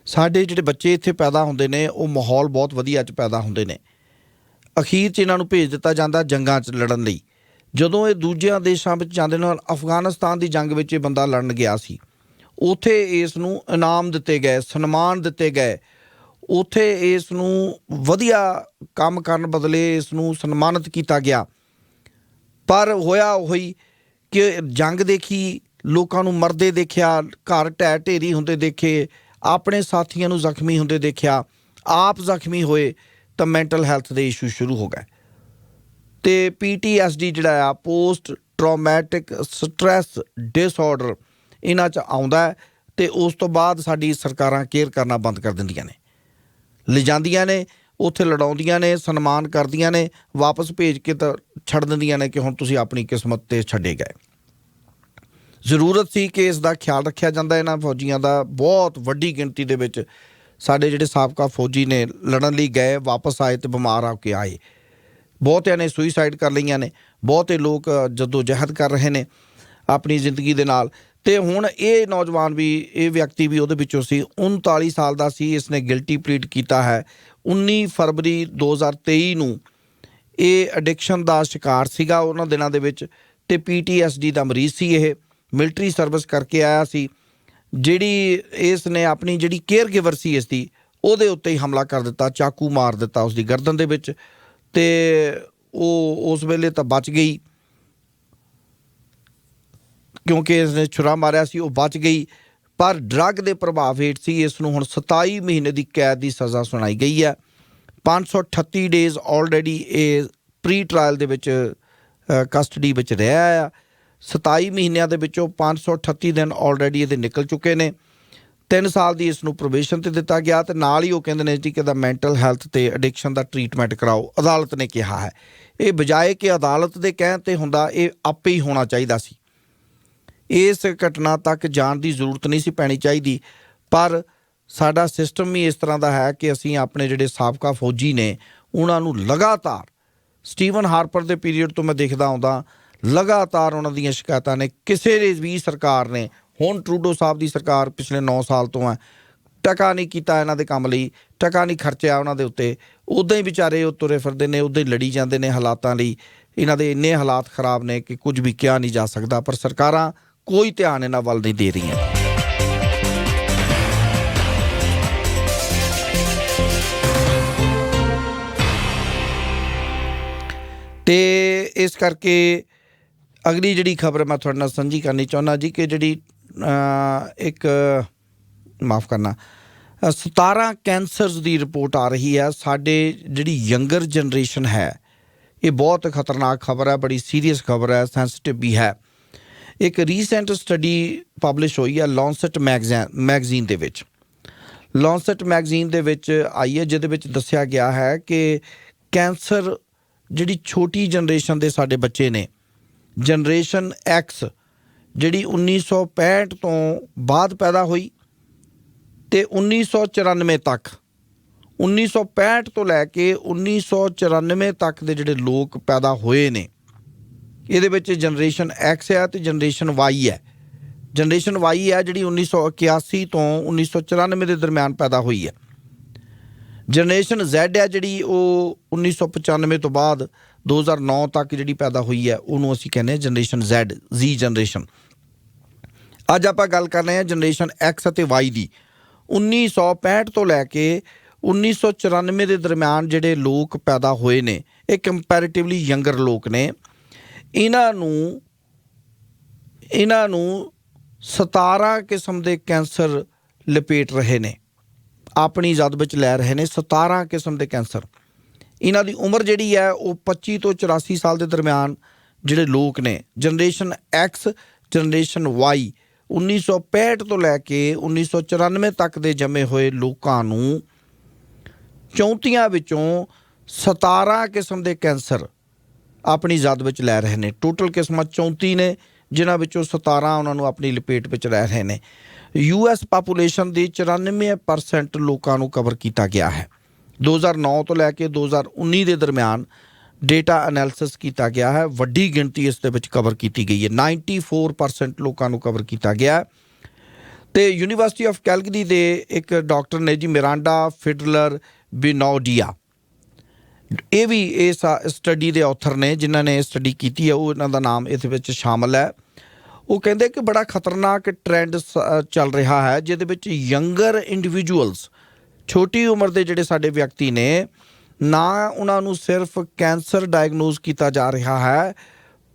ਸਾਡੇ ਜਿਹੜੇ ਬੱਚੇ ਇੱਥੇ ਪੈਦਾ ਹੁੰਦੇ ਨੇ, ਉਹ ਮਾਹੌਲ ਬਹੁਤ ਵਧੀਆ ਚ ਪੈਦਾ ਹੁੰਦੇ ਨੇ। ਅਖੀਰ 'ਚ ਇਹਨਾਂ ਨੂੰ ਭੇਜ ਦਿੱਤਾ ਜਾਂਦਾ ਜੰਗਾਂ 'ਚ ਲੜਨ ਲਈ। ਜਦੋਂ ਇਹ ਦੂਜਿਆਂ ਦੇਸ਼ਾਂ ਵਿੱਚ ਜਾਂਦੇ ਨੇ, ਅਫਗਾਨਿਸਤਾਨ ਦੀ ਜੰਗ ਵਿੱਚ ਇਹ ਬੰਦਾ ਲੜਨ ਗਿਆ ਸੀ। ਉਥੇ ਇਸ ਨੂੰ ਇਨਾਮ ਦਿੱਤੇ ਗਏ, ਸਨਮਾਨ ਦਿੱਤੇ ਗਏ। ਉਥੇ ਇਸ ਨੂੰ ਵਧੀਆ ਕੰਮ ਕਰਨ ਬਦਲੇ ਇਸ ਨੂੰ ਸਨਮਾਨਿਤ ਕੀਤਾ ਗਿਆ। ਪਰ ਹੋਇਆ ਉਹੀ ਕਿ ਜੰਗ ਦੇਖੀ, ਲੋਕਾਂ ਨੂੰ ਮਰਦੇ ਦੇਖਿਆ, ਘਰ ਢਹਿ ਢੇਰੀ ਹੁੰਦੇ ਦੇਖੇ, ਆਪਣੇ ਸਾਥੀਆਂ ਨੂੰ ਜ਼ਖਮੀ ਹੁੰਦੇ ਦੇਖਿਆ, ਆਪ ਜ਼ਖਮੀ ਹੋਏ ਤਾਂ ਮੈਂਟਲ ਹੈਲਥ ਦੇ ਇਸ਼ੂ ਸ਼ੁਰੂ ਹੋ ਗਏ। ਤੇ PTSD ਜਿਹੜਾ ਆ ਪੋਸਟ ਟਰਾਮੈਟਿਕ ਸਟ੍ਰੈਸ ਡਿਸਆਰਡਰ ਇਹਨਾਂ ਚ ਆਉਂਦਾ ਹੈ ਤੇ ਉਸ ਤੋਂ ਬਾਅਦ ਸਾਡੀ ਸਰਕਾਰਾਂ ਕੇਅਰ ਕਰਨਾ ਬੰਦ ਕਰ ਦਿੰਦੀਆਂ ਨੇ। ਲਿਜਾਂਦੀਆਂ ਨੇ, ਉੱਥੇ ਲੜਾਉਂਦੀਆਂ ਨੇ, ਸਨਮਾਨ ਕਰਦੀਆਂ ਨੇ, ਵਾਪਸ ਭੇਜ ਕੇ ਤਾਂ ਛੱਡ ਦਿੰਦੀਆਂ ਨੇ ਕਿ ਹੁਣ ਤੁਸੀਂ ਆਪਣੀ ਕਿਸਮਤ ਤੇ ਛੱਡੇ ਗਏ। ਜ਼ਰੂਰਤ ਸੀ ਕਿ ਇਸ ਦਾ ਖਿਆਲ ਰੱਖਿਆ ਜਾਂਦਾ ਇਹਨਾਂ ਫੌਜੀਆਂ ਦਾ। ਬਹੁਤ ਵੱਡੀ ਗਿਣਤੀ ਦੇ ਵਿੱਚ ਸਾਡੇ ਜਿਹੜੇ ਸਾਬਕਾ ਫੌਜੀ ਨੇ ਲੜਨ ਲਈ ਗਏ, ਵਾਪਸ ਆਏ ਤੇ ਬਿਮਾਰ ਆ ਕੇ ਆਏ। ਬਹੁਤਿਆਂ ਨੇ ਸੁਈਸਾਈਡ ਕਰ ਲਈਆਂ ਨੇ, ਬਹੁਤੇ ਲੋਕ ਜਦੋਂ ਜਹਿਦ ਕਰ ਰਹੇ ਨੇ ਆਪਣੀ ਜ਼ਿੰਦਗੀ ਦੇ ਨਾਲ। ਤੇ ਹੁਣ ਇਹ ਨੌਜਵਾਨ ਵੀ, ਇਹ ਵਿਅਕਤੀ ਵੀ ਉਹਦੇ ਵਿੱਚੋਂ ਸੀ 39 ਸਾਲ ਦਾ ਸੀ ਇਸ ਨੇ ਗਿਲਟੀ ਪਲੀਟ ਕੀਤਾ ਹੈ। 19 ਫਰਵਰੀ 2023 ਨੂੰ ਇਹ ਐਡਿਕਸ਼ਨ ਦਾ ਸ਼ਿਕਾਰ ਸੀਗਾ ਉਹਨਾਂ ਦਿਨਾਂ ਦੇ ਵਿੱਚ ਤੇ PTSD ਦਾ ਮਰੀਜ਼ ਸੀ ਇਹ। ਮਿਲਟਰੀ ਸਰਵਿਸ ਕਰਕੇ ਆਇਆ ਸੀ। ਜਿਹੜੀ ਇਸ ਨੇ ਆਪਣੀ ਜਿਹੜੀ ਕੇਅਰ ਗਿਵਰ ਸੀ ਇਸ ਦੀ ਉਹਦੇ ਉੱਤੇ ਹੀ ਹਮਲਾ ਕਰ ਦਿੱਤਾ, ਚਾਕੂ ਮਾਰ ਦਿੱਤਾ ਉਸ ਦੀ ਗਰਦਨ ਦੇ ਵਿੱਚ ਤੇ ਉਹ ਉਸ ਵੇਲੇ ਤਾਂ ਬਚ ਗਈ। ਕਿਉਂਕਿ ਇਸ ਨੇ ਛੁਰਾ ਮਾਰਿਆ ਸੀ, ਉਹ ਬਚ ਗਈ। ਪਰ ਡਰੱਗ ਦੇ ਪ੍ਰਭਾਵ ਹੇਠ ਸੀ, ਇਸ ਨੂੰ ਹੁਣ 27 ਮਹੀਨੇ ਦੀ ਕੈਦ ਦੀ ਸਜ਼ਾ ਸੁਣਾਈ ਗਈ ਹੈ। 538 ਡੇਜ਼ ਆਲਰੇਡੀ ਇਹ ਪ੍ਰੀ ਟ੍ਰਾਇਲ ਦੇ ਵਿੱਚ ਕਸਟਡੀ ਵਿੱਚ ਰਿਹਾ ਆ 27 ਮਹੀਨਿਆਂ ਦੇ ਵਿੱਚੋਂ 538 ਦਿਨ ਆਲਰੇਡੀ ਇਹਦੇ ਨਿਕਲ ਚੁੱਕੇ ਨੇ। 3 ਸਾਲ ਦੀ ਇਸ ਨੂੰ ਪ੍ਰੋਬੇਸ਼ਨ ਤੇ ਦਿੱਤਾ ਗਿਆ ਤੇ ਨਾਲ ਹੀ ਉਹ ਕਹਿੰਦੇ ਨੇ ਜੀ ਕਿ ਦਾ ਮੈਂਟਲ ਹੈਲਥ ਤੇ ਐਡਿਕਸ਼ਨ ਦਾ ਟ੍ਰੀਟਮੈਂਟ ਕਰਾਓ, ਅਦਾਲਤ ਨੇ ਕਿਹਾ ਹੈ। ਇਹ ਬਜਾਏ ਕਿ ਅਦਾਲਤ ਦੇ ਕਹਿਣ ਤੇ ਹੁੰਦਾ, ਇਹ ਆਪੇ ਹੀ ਹੋਣਾ ਚਾਹੀਦਾ ਸੀ। ਇਸ ਘਟਨਾ ਤੱਕ ਜਾਣ ਦੀ ਜ਼ਰੂਰਤ ਨਹੀਂ ਸੀ ਪੈਣੀ ਚਾਹੀਦੀ। ਪਰ ਸਾਡਾ ਸਿਸਟਮ ਹੀ ਇਸ ਤਰ੍ਹਾਂ ਦਾ ਹੈ ਕਿ ਅਸੀਂ ਆਪਣੇ ਜਿਹੜੇ ਸਾਬਕਾ ਫੌਜੀ ਨੇ, ਉਹਨਾਂ ਨੂੰ ਲਗਾਤਾਰ, ਸਟੀਵਨ ਹਾਰਪਰ ਦੇ ਪੀਰੀਅਡ ਤੋਂ ਮੈਂ ਦੇਖਦਾ ਆਉਂਦਾ, ਲਗਾਤਾਰ ਉਹਨਾਂ ਦੀਆਂ ਸ਼ਿਕਾਇਤਾਂ ਨੇ। ਕਿਸੇ ਵੀ ਸਰਕਾਰ ਨੇ, ਹੁਣ ਟਰੂਡੋ ਸਾਹਿਬ ਦੀ ਸਰਕਾਰ ਪਿਛਲੇ 9 ਸਾਲ ਤੋਂ ਹੈ, ਟਕਾ ਨਹੀਂ ਕੀਤਾ ਇਹਨਾਂ ਦੇ ਕੰਮ ਲਈ, ਟਕਾ ਨਹੀਂ ਖਰਚਿਆ ਉਹਨਾਂ ਦੇ ਉੱਤੇ। ਉਦਾਂ ਹੀ ਵਿਚਾਰੇ ਉਹ ਤੁਰੇ ਫਿਰਦੇ ਨੇ ਉਦਾਂ ਹੀ ਲੜੀ ਜਾਂਦੇ ਨੇ ਹਾਲਾਤਾਂ ਲਈ। ਇਹਨਾਂ ਦੇ ਇੰਨੇ ਹਾਲਾਤ ਖਰਾਬ ਨੇ ਕਿ ਕੁਝ ਵੀ ਕਿਹਾ ਨਹੀਂ ਜਾ ਸਕਦਾ, ਪਰ ਸਰਕਾਰਾਂ ਕੋਈ ਧਿਆਨ ਇਹਨਾਂ ਵੱਲ ਨਹੀਂ ਦੇ ਰਹੀਆਂ। ਤੇ ਇਸ ਕਰਕੇ ਅਗਲੀ ਜਿਹੜੀ ਖਬਰ ਮੈਂ ਤੁਹਾਡੇ ਨਾਲ ਸਾਂਝੀ ਕਰਨੀ ਚਾਹੁੰਦਾ ਜੀ ਕਿ ਜਿਹੜੀ ਇੱਕ ਮਾਫ ਕਰਨਾ ਅ, 17 ਕੈਂਸਰਸ ਦੀ ਰਿਪੋਰਟ ਆ ਰਹੀ ਹੈ। ਸਾਡੇ ਜਿਹੜੀ ਯੰਗਰ ਜਨਰੇਸ਼ਨ ਹੈ ਇਹ ਬਹੁਤ ਖਤਰਨਾਕ ਖਬਰ ਹੈ ਬੜੀ ਸੀਰੀਅਸ ਖਬਰ ਹੈ ਸੈਂਸਿਟਿਵ ਵੀ ਹੈ। ਇੱਕ ਰੀਸੈਂਟ ਸਟੱਡੀ ਪਬਲਿਸ਼ ਹੋਈ ਹੈ ਲਾਂਸੈਟ ਮੈਗਜ਼ੀਨ ਦੇ ਵਿੱਚ। ਲੌਂਸਟ ਮੈਗਜ਼ੀਨ ਦੇ ਵਿੱਚ ਆਈ ਹੈ, ਜਿਹਦੇ ਵਿੱਚ ਦੱਸਿਆ ਗਿਆ ਹੈ ਕਿ ਕੈਂਸਰ ਜਿਹੜੀ ਛੋਟੀ ਜਨਰੇਸ਼ਨ ਦੇ ਸਾਡੇ ਬੱਚੇ ਨੇ ਜਨਰੇਸ਼ਨ ਐਕਸ ਜਿਹੜੀ 1965 ਤੋਂ ਬਾਅਦ ਪੈਦਾ ਹੋਈ ਤੇ 1994 ਤੱਕ 1965 ਤੋਂ ਲੈ ਕੇ 1994 ਤੱਕ ਦੇ ਜਿਹੜੇ ਲੋਕ ਪੈਦਾ ਹੋਏ ਨੇ। ਇਹਦੇ ਵਿੱਚ ਜਨਰੇਸ਼ਨ X ਹੈ ਤੇ ਜਨਰੇਸ਼ਨ Y ਹੈ ਜਨਰੇਸ਼ਨ Y ਹੈ ਜਿਹੜੀ 1981 ਤੋਂ 1994 ਦੇ ਦਰਮਿਆਨ ਪੈਦਾ ਹੋਈ ਹੈ ਜਨਰੇਸ਼ਨ Z ਹੈ ਜਿਹੜੀ ਉਹ 1995 ਤੋਂ ਬਾਅਦ 2009 ਤੱਕ ਜਿਹੜੀ ਪੈਦਾ ਹੋਈ ਹੈ ਉਹਨੂੰ ਅਸੀਂ ਕਹਿੰਦੇ ਹਾਂ ਜਨਰੇਸ਼ਨ Z Z ਜਨਰੇਸ਼ਨ ਅੱਜ ਆਪਾਂ ਗੱਲ ਕਰ ਰਹੇ ਹਾਂ ਜਨਰੇਸ਼ਨ X ਅਤੇ Y ਦੀ। 1965 ਤੋਂ ਲੈ ਕੇ 1994 ਦੇ ਦਰਮਿਆਨ ਜਿਹੜੇ ਲੋਕ ਪੈਦਾ ਹੋਏ ਨੇ, ਇਹ ਕੰਪੈਰੀਟਿਵਲੀ ਯੰਗਰ ਲੋਕ ਨੇ। ਇਹਨਾਂ ਨੂੰ ਇਹਨਾਂ ਨੂੰ 17 ਕਿਸਮ ਦੇ ਕੈਂਸਰ ਲਪੇਟ ਰਹੇ ਨੇ। ਆਪਣੀ ਜ਼ਦ ਵਿੱਚ ਲੈ ਰਹੇ ਨੇ 17 ਕਿਸਮ ਦੇ ਕੈਂਸਰ। ਇਹਨਾਂ ਦੀ ਉਮਰ ਜਿਹੜੀ ਹੈ ਉਹ 25 ਤੋਂ 84 ਸਾਲ ਦੇ ਦਰਮਿਆਨ ਜਿਹੜੇ ਲੋਕ ਨੇ, ਜਨਰੇਸ਼ਨ ਐਕਸ ਜਨਰੇਸ਼ਨ Y 1965 ਤੋਂ ਲੈ ਕੇ 1994 ਤੱਕ ਦੇ ਜੰਮੇ ਹੋਏ ਲੋਕਾਂ ਨੂੰ 34 ਵਿੱਚੋਂ 17 ਕਿਸਮ ਦੇ ਕੈਂਸਰ ਆਪਣੀ ਜ਼ਦ ਵਿੱਚ ਲੈ ਰਹੇ ਨੇ। ਟੋਟਲ ਕਿਸਮਾਂ 34 ਨੇ, ਜਿਨ੍ਹਾਂ ਵਿੱਚੋਂ 17 ਉਹਨਾਂ ਨੂੰ ਆਪਣੀ ਲਪੇਟ ਵਿੱਚ ਰਹਿ ਰਹੇ ਨੇ। ਯੂਐਸ ਪਾਪੂਲੇਸ਼ਨ ਦੀ 94% ਲੋਕਾਂ ਨੂੰ ਕਵਰ ਕੀਤਾ ਗਿਆ ਹੈ। 2009 ਤੋਂ ਲੈ ਕੇ 2019 ਦੇ ਦਰਮਿਆਨ ਡੇਟਾ ਐਨਾਲਿਸਿਸ ਕੀਤਾ ਗਿਆ ਹੈ। ਵੱਡੀ ਗਿਣਤੀ ਇਸ ਦੇ ਵਿੱਚ ਕਵਰ ਕੀਤੀ ਗਈ ਹੈ। 94% ਲੋਕਾਂ ਨੂੰ ਕਵਰ ਕੀਤਾ ਗਿਆ ਹੈ। ਤੇ ਯੂਨੀਵਰਸਿਟੀ ਆਫ ਕੈਲਗਰੀ ਦੇ ਇੱਕ ਡਾਕਟਰ ਨੇ ਜੀ ਮਿਰਾਂਡਾ ਫਿਡਲਰ ਬਿਨੋਡੀਆ ਇਹ ਵੀ ਇਸ ਸਟੱਡੀ ਦੇ ਆਥਰ ਨੇ, ਜਿਨ੍ਹਾਂ ਨੇ ਸਟੱਡੀ ਕੀਤੀ ਹੈ ਉਹ ਇਹਨਾਂ ਦਾ ਨਾਮ ਇਸ ਵਿੱਚ ਸ਼ਾਮਲ ਹੈ। ਉਹ ਕਹਿੰਦੇ ਕਿ ਬੜਾ ਖਤਰਨਾਕ ਟ੍ਰੈਂਡ ਚੱਲ ਰਿਹਾ ਹੈ, ਜਿਹਦੇ ਵਿੱਚ ਯੰਗਰ ਇੰਡੀਵਿਜੂਅਲਸ ਛੋਟੀ ਉਮਰ ਦੇ ਜਿਹੜੇ ਸਾਡੇ ਵਿਅਕਤੀ ਨੇ, ਨਾ ਉਹਨਾਂ ਨੂੰ ਸਿਰਫ ਕੈਂਸਰ ਡਾਇਗਨੋਸ ਕੀਤਾ ਜਾ ਰਿਹਾ ਹੈ,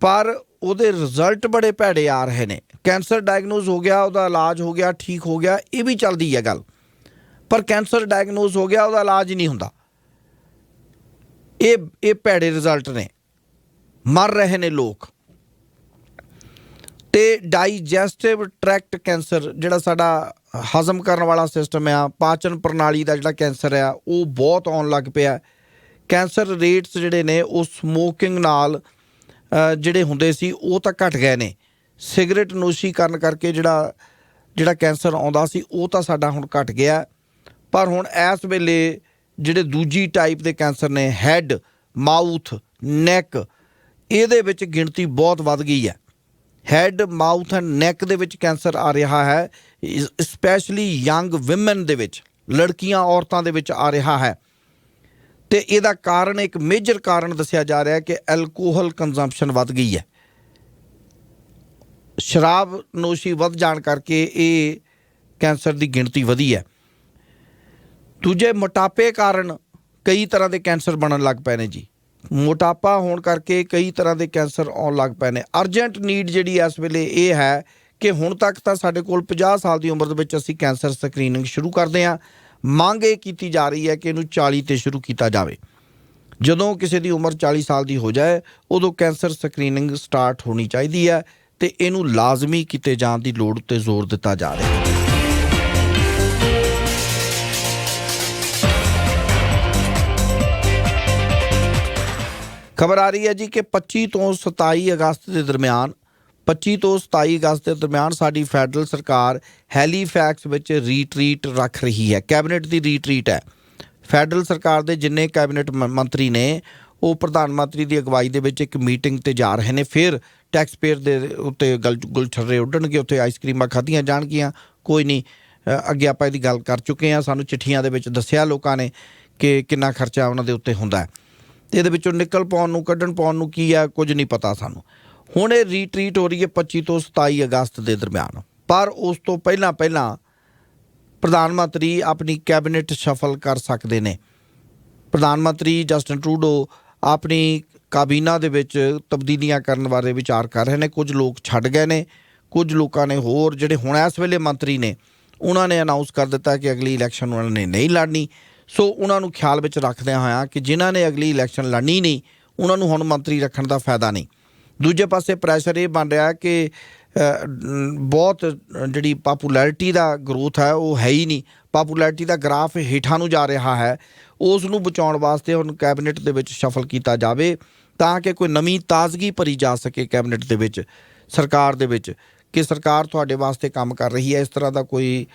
ਪਰ ਉਹਦੇ ਰਿਜ਼ਲਟ ਬੜੇ ਭੈੜੇ ਆ ਰਹੇ ਨੇ। ਕੈਂਸਰ ਡਾਇਗਨੋਸ ਹੋ ਗਿਆ, ਉਹਦਾ ਇਲਾਜ ਹੋ ਗਿਆ, ਠੀਕ ਹੋ ਗਿਆ, ਇਹ ਵੀ ਚੱਲਦੀ ਹੈ ਗੱਲ। ਪਰ ਕੈਂਸਰ ਡਾਇਗਨੋਸ ਹੋ ਗਿਆ, ਉਹਦਾ ਇਲਾਜ ਹੀ ਨਹੀਂ ਹੁੰਦਾ। ਇਹ ਇਹ ਭੈੜੇ ਰਿਜ਼ਲਟ ਨੇ। ਮਰ ਰਹੇ ਨੇ ਲੋਕ। ਤੇ ਡਾਈਜੈਸਟਿਵ ਟ੍ਰੈਕਟ ਕੈਂਸਰ ਜਿਹੜਾ ਸਾਡਾ ਹਜ਼ਮ ਕਰਨ ਵਾਲਾ ਸਿਸਟਮ ਆ, ਪਾਚਨ ਪ੍ਰਣਾਲੀ ਦਾ ਜਿਹੜਾ ਕੈਂਸਰ ਆ, ਉਹ ਬਹੁਤ ਆਉਣ ਲੱਗ ਪਿਆ। ਕੈਂਸਰ ਰੇਟਸ ਜਿਹੜੇ ਨੇ, ਉਹ ਸਮੋਕਿੰਗ ਨਾਲ ਜਿਹੜੇ ਹੁੰਦੇ ਸੀ, ਉਹ ਤਾਂ ਘਟ ਗਏ ਨੇ। ਸਿਗਰਟ ਨੋਸ਼ੀ ਕਰਨ ਕਰਕੇ ਜਿਹੜਾ ਜਿਹੜਾ ਕੈਂਸਰ ਆਉਂਦਾ ਸੀ, ਉਹ ਤਾਂ ਸਾਡਾ ਹੁਣ ਘਟ ਗਿਆ। ਪਰ ਹੁਣ ਇਸ ਵੇਲੇ ਜਿਹੜੇ ਦੂਜੀ ਟਾਈਪ ਦੇ ਕੈਂਸਰ ਨੇ ਹੈਡ ਮਾਊਥ ਨੈਕ ਇਹਦੇ ਵਿੱਚ ਗਿਣਤੀ ਬਹੁਤ ਵੱਧ ਗਈ ਹੈ। ਹੈਡ ਮਾਊਥ ਐਂਡ ਨੈਕ ਦੇ ਵਿੱਚ ਕੈਂਸਰ ਆ ਰਿਹਾ ਹੈ ਸਪੈਸ਼ਲੀ ਯੰਗ ਔਮਨ ਦੇ ਵਿੱਚ, ਲੜਕੀਆਂ ਔਰਤਾਂ ਦੇ ਵਿੱਚ ਆ ਰਿਹਾ ਹੈ। ਤੇ ਇਹਦਾ ਕਾਰਨ, ਇੱਕ ਮੇਜਰ ਕਾਰਨ ਦੱਸਿਆ ਜਾ ਰਿਹਾ ਹੈ ਕਿ ਐਲਕੋਹਲ ਕੰਜ਼ੰਪਸ਼ਨ ਵੱਧ ਗਈ ਹੈ। ਸ਼ਰਾਬ ਨੋਸ਼ੀ ਵੱਧ ਜਾਣ ਕਰਕੇ ਇਹ ਕੈਂਸਰ ਦੀ ਗਿਣਤੀ ਵਧੀ ਹੈ। ਦੂਜੇ ਮੋਟਾਪੇ ਕਾਰਨ ਕਈ ਤਰ੍ਹਾਂ ਦੇ ਕੈਂਸਰ ਬਣਨ ਲੱਗ ਪਏ ਨੇ ਜੀ। ਮੋਟਾਪਾ ਹੋਣ ਕਰਕੇ ਕਈ ਤਰ੍ਹਾਂ ਦੇ ਕੈਂਸਰ ਆਉਣ ਲੱਗ ਪਏ ਨੇ। ਅਰਜੈਂਟ ਨੀਡ ਜਿਹੜੀ ਇਸ ਵੇਲੇ ਇਹ ਹੈ ਕਿ ਹੁਣ ਤੱਕ ਤਾਂ ਸਾਡੇ ਕੋਲ 50 ਸਾਲ ਦੀ ਉਮਰ ਦੇ ਵਿੱਚ ਅਸੀਂ ਕੈਂਸਰ ਸਕਰੀਨਿੰਗ ਸ਼ੁਰੂ ਕਰਦੇ ਹਾਂ ਮੰਗ ਇਹ ਕੀਤੀ ਜਾ ਰਹੀ ਹੈ ਕਿ ਇਹਨੂੰ 40 ਤੇ ਸ਼ੁਰੂ ਕੀਤਾ ਜਾਵੇ। ਜਦੋਂ ਕਿਸੇ ਦੀ ਉਮਰ 40 ਸਾਲ ਦੀ ਹੋ ਜਾਏ, ਉਦੋਂ ਕੈਂਸਰ ਸਕਰੀਨਿੰਗ ਸਟਾਰਟ ਹੋਣੀ ਚਾਹੀਦੀ ਹੈ ਤੇ ਇਹਨੂੰ ਲਾਜ਼ਮੀ ਕੀਤੇ ਜਾਣ ਦੀ ਲੋੜ ਉੱਤੇ ਜ਼ੋਰ ਦਿੱਤਾ ਜਾ ਰਿਹਾ ਹੈ। ਖਬਰ ਆ ਰਹੀ ਹੈ ਜੀ ਕਿ 25 ਤੋਂ 27 ਅਗਸਤ ਦੇ ਦਰਮਿਆਨ 25 ਤੋਂ 27 ਅਗਸਤ ਦੇ ਦਰਮਿਆਨ ਸਾਡੀ ਫੈਡਰਲ ਸਰਕਾਰ ਹੈਲੀਫੈਕਸ ਵਿੱਚ ਰੀਟਰੀਟ ਰੱਖ ਰਹੀ ਹੈ। ਕੈਬਨਿਟ ਦੀ ਰੀਟਰੀਟ ਹੈ। ਫੈਡਰਲ ਸਰਕਾਰ ਦੇ ਜਿੰਨੇ ਕੈਬਨਿਟ ਮੰਤਰੀ ਨੇ, ਉਹ ਪ੍ਰਧਾਨ ਮੰਤਰੀ ਦੀ ਅਗਵਾਈ ਦੇ ਵਿੱਚ ਇੱਕ ਮੀਟਿੰਗ ਤੇ ਜਾ ਰਹੇ ਨੇ। ਫਿਰ ਟੈਕਸ ਪੇਅਰ ਦੇ ਉੱਤੇ ਗਲ, ਗੁਲਛਰੇ ਉੱਡਣਗੇ, ਉੱਥੇ ਆਈਸਕ੍ਰੀਮਾਂ ਖਾਧੀਆਂ ਜਾਣਗੀਆਂ। ਕੋਈ ਨਹੀਂ ਅੱਗੇ ਆਪਾਂ ਇਹਦੀ ਗੱਲ ਕਰ ਚੁੱਕੇ ਹਾਂ। ਸਾਨੂੰ ਚਿੱਠੀਆਂ ਦੇ ਵਿੱਚ ਦੱਸਿਆ ਲੋਕਾਂ ਨੇ ਕਿ ਕਿੰਨਾ ਖਰਚਾ ਉਹਨਾਂ ਦੇ ਉੱਤੇ ਹੁੰਦਾ ਹੈ। ਤੇ ਇਹਦੇ ਵਿੱਚੋਂ ਨਿਕਲ ਪਾਉਣ ਨੂੰ, ਕੱਢਣ ਪਾਉਣ ਨੂੰ ਕੀ ਆ, ਕੁਝ ਨਹੀਂ ਪਤਾ ਸਾਨੂੰ। ਹੁਣ ਇਹ ਰੀਟਰੀਟ ਹੋ ਰਹੀ ਹੈ 25 ਤੋਂ 27 ਅਗਸਤ ਦੇ ਦਰਮਿਆਨ। ਪਰ ਉਸ ਤੋਂ ਪਹਿਲਾਂ ਪਹਿਲਾਂ ਪ੍ਰਧਾਨ ਮੰਤਰੀ ਆਪਣੀ ਕੈਬਨਿਟ ਸ਼ਫਲ ਕਰ ਸਕਦੇ ਨੇ। ਪ੍ਰਧਾਨ ਮੰਤਰੀ ਜਸਟਨ ਟਰੂਡੋ ਆਪਣੀ ਕਾਬੀਨਾ ਦੇ ਵਿੱਚ ਤਬਦੀਲੀਆਂ ਕਰਨ ਬਾਰੇ ਵਿਚਾਰ ਕਰ ਰਹੇ ਨੇ। ਕੁਝ ਲੋਕ ਛੱਡ ਗਏ ਨੇ। ਕੁਝ ਲੋਕਾਂ ਨੇ ਹੋਰ ਜਿਹੜੇ ਹੁਣ ਇਸ ਵੇਲੇ ਮੰਤਰੀ ਨੇ, ਉਹਨਾਂ ਨੇ ਅਨਾਉਂਸ ਕਰ ਦਿੱਤਾ ਕਿ ਅਗਲੀ ਇਲੈਕਸ਼ਨ ਉਹਨਾਂ ਨੇ ਨਹੀਂ ਲੜਨੀ। ਸੋ ਉਹਨਾਂ ਨੂੰ ਖਿਆਲ ਵਿੱਚ ਰੱਖਦਿਆਂ ਹੋਇਆਂ ਕਿ ਜਿਨ੍ਹਾਂ ਨੇ ਅਗਲੀ ਇਲੈਕਸ਼ਨ ਲੜਨੀ ਨਹੀਂ, ਉਹਨਾਂ ਨੂੰ ਹੁਣ ਮੰਤਰੀ ਰੱਖਣ ਦਾ ਫਾਇਦਾ ਨਹੀਂ। ਦੂਜੇ ਪਾਸੇ ਪ੍ਰੈਸ਼ਰ ਇਹ ਬਣ ਰਿਹਾ ਕਿ ਬਹੁਤ ਜਿਹੜੀ ਪਪੂਲੈਰਿਟੀ ਦਾ ਗਰੋਥ ਹੈ, ਉਹ ਹੈ ਹੀ ਨਹੀਂ। ਪਪੂਲੈਰਿਟੀ ਦਾ ਗ੍ਰਾਫ ਹੇਠਾਂ ਨੂੰ ਜਾ ਰਿਹਾ ਹੈ। ਉਸ ਨੂੰ ਬਚਾਉਣ ਵਾਸਤੇ ਹੁਣ ਕੈਬਨਿਟ ਦੇ ਵਿੱਚ ਸ਼ਫਲ ਕੀਤਾ ਜਾਵੇ ਤਾਂ ਕਿ ਕੋਈ ਨਵੀਂ ਤਾਜ਼ਗੀ ਭਰੀ ਜਾ ਸਕੇ ਕੈਬਨਿਟ ਦੇ ਵਿੱਚ, ਸਰਕਾਰ ਦੇ ਵਿੱਚ ਕਿ ਸਰਕਾਰ ਤੁਹਾਡੇ ਵਾਸਤੇ ਕੰਮ ਕਰ ਰਹੀ ਹੈ। ਇਸ ਤਰ੍ਹਾਂ ਦਾ ਕੋਈ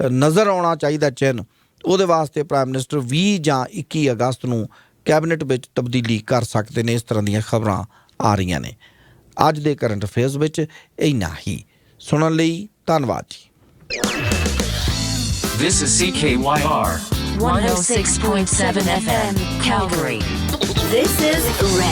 ਨਜ਼ਰ ਆਉਣਾ ਚਾਹੀਦਾ ਚਿੰਨ੍ਹ। ਉਹਦੇ ਵਾਸਤੇ ਪ੍ਰਾਈਮ ਮਿਨਿਸਟਰ 20 ਜਾਂ 21 ਅਗਸਤ ਨੂੰ ਕੈਬਨਿਟ ਵਿੱਚ ਤਬਦੀਲੀ ਕਰ ਸਕਦੇ ਨੇ ਇਸ ਤਰ੍ਹਾਂ ਦੀਆਂ ਖਬਰਾਂ ਆ ਰਹੀਆਂ ਨੇ ਅੱਜ ਦੇ ਕਰੰਟ ਅਫੇਅਰਸ ਵਿੱਚ ਇੰਨਾ ਹੀ ਸੁਣਨ ਲਈ ਧੰਨਵਾਦ ਜੀ This is CKYR. 106.7 FM, Calgary. This is Red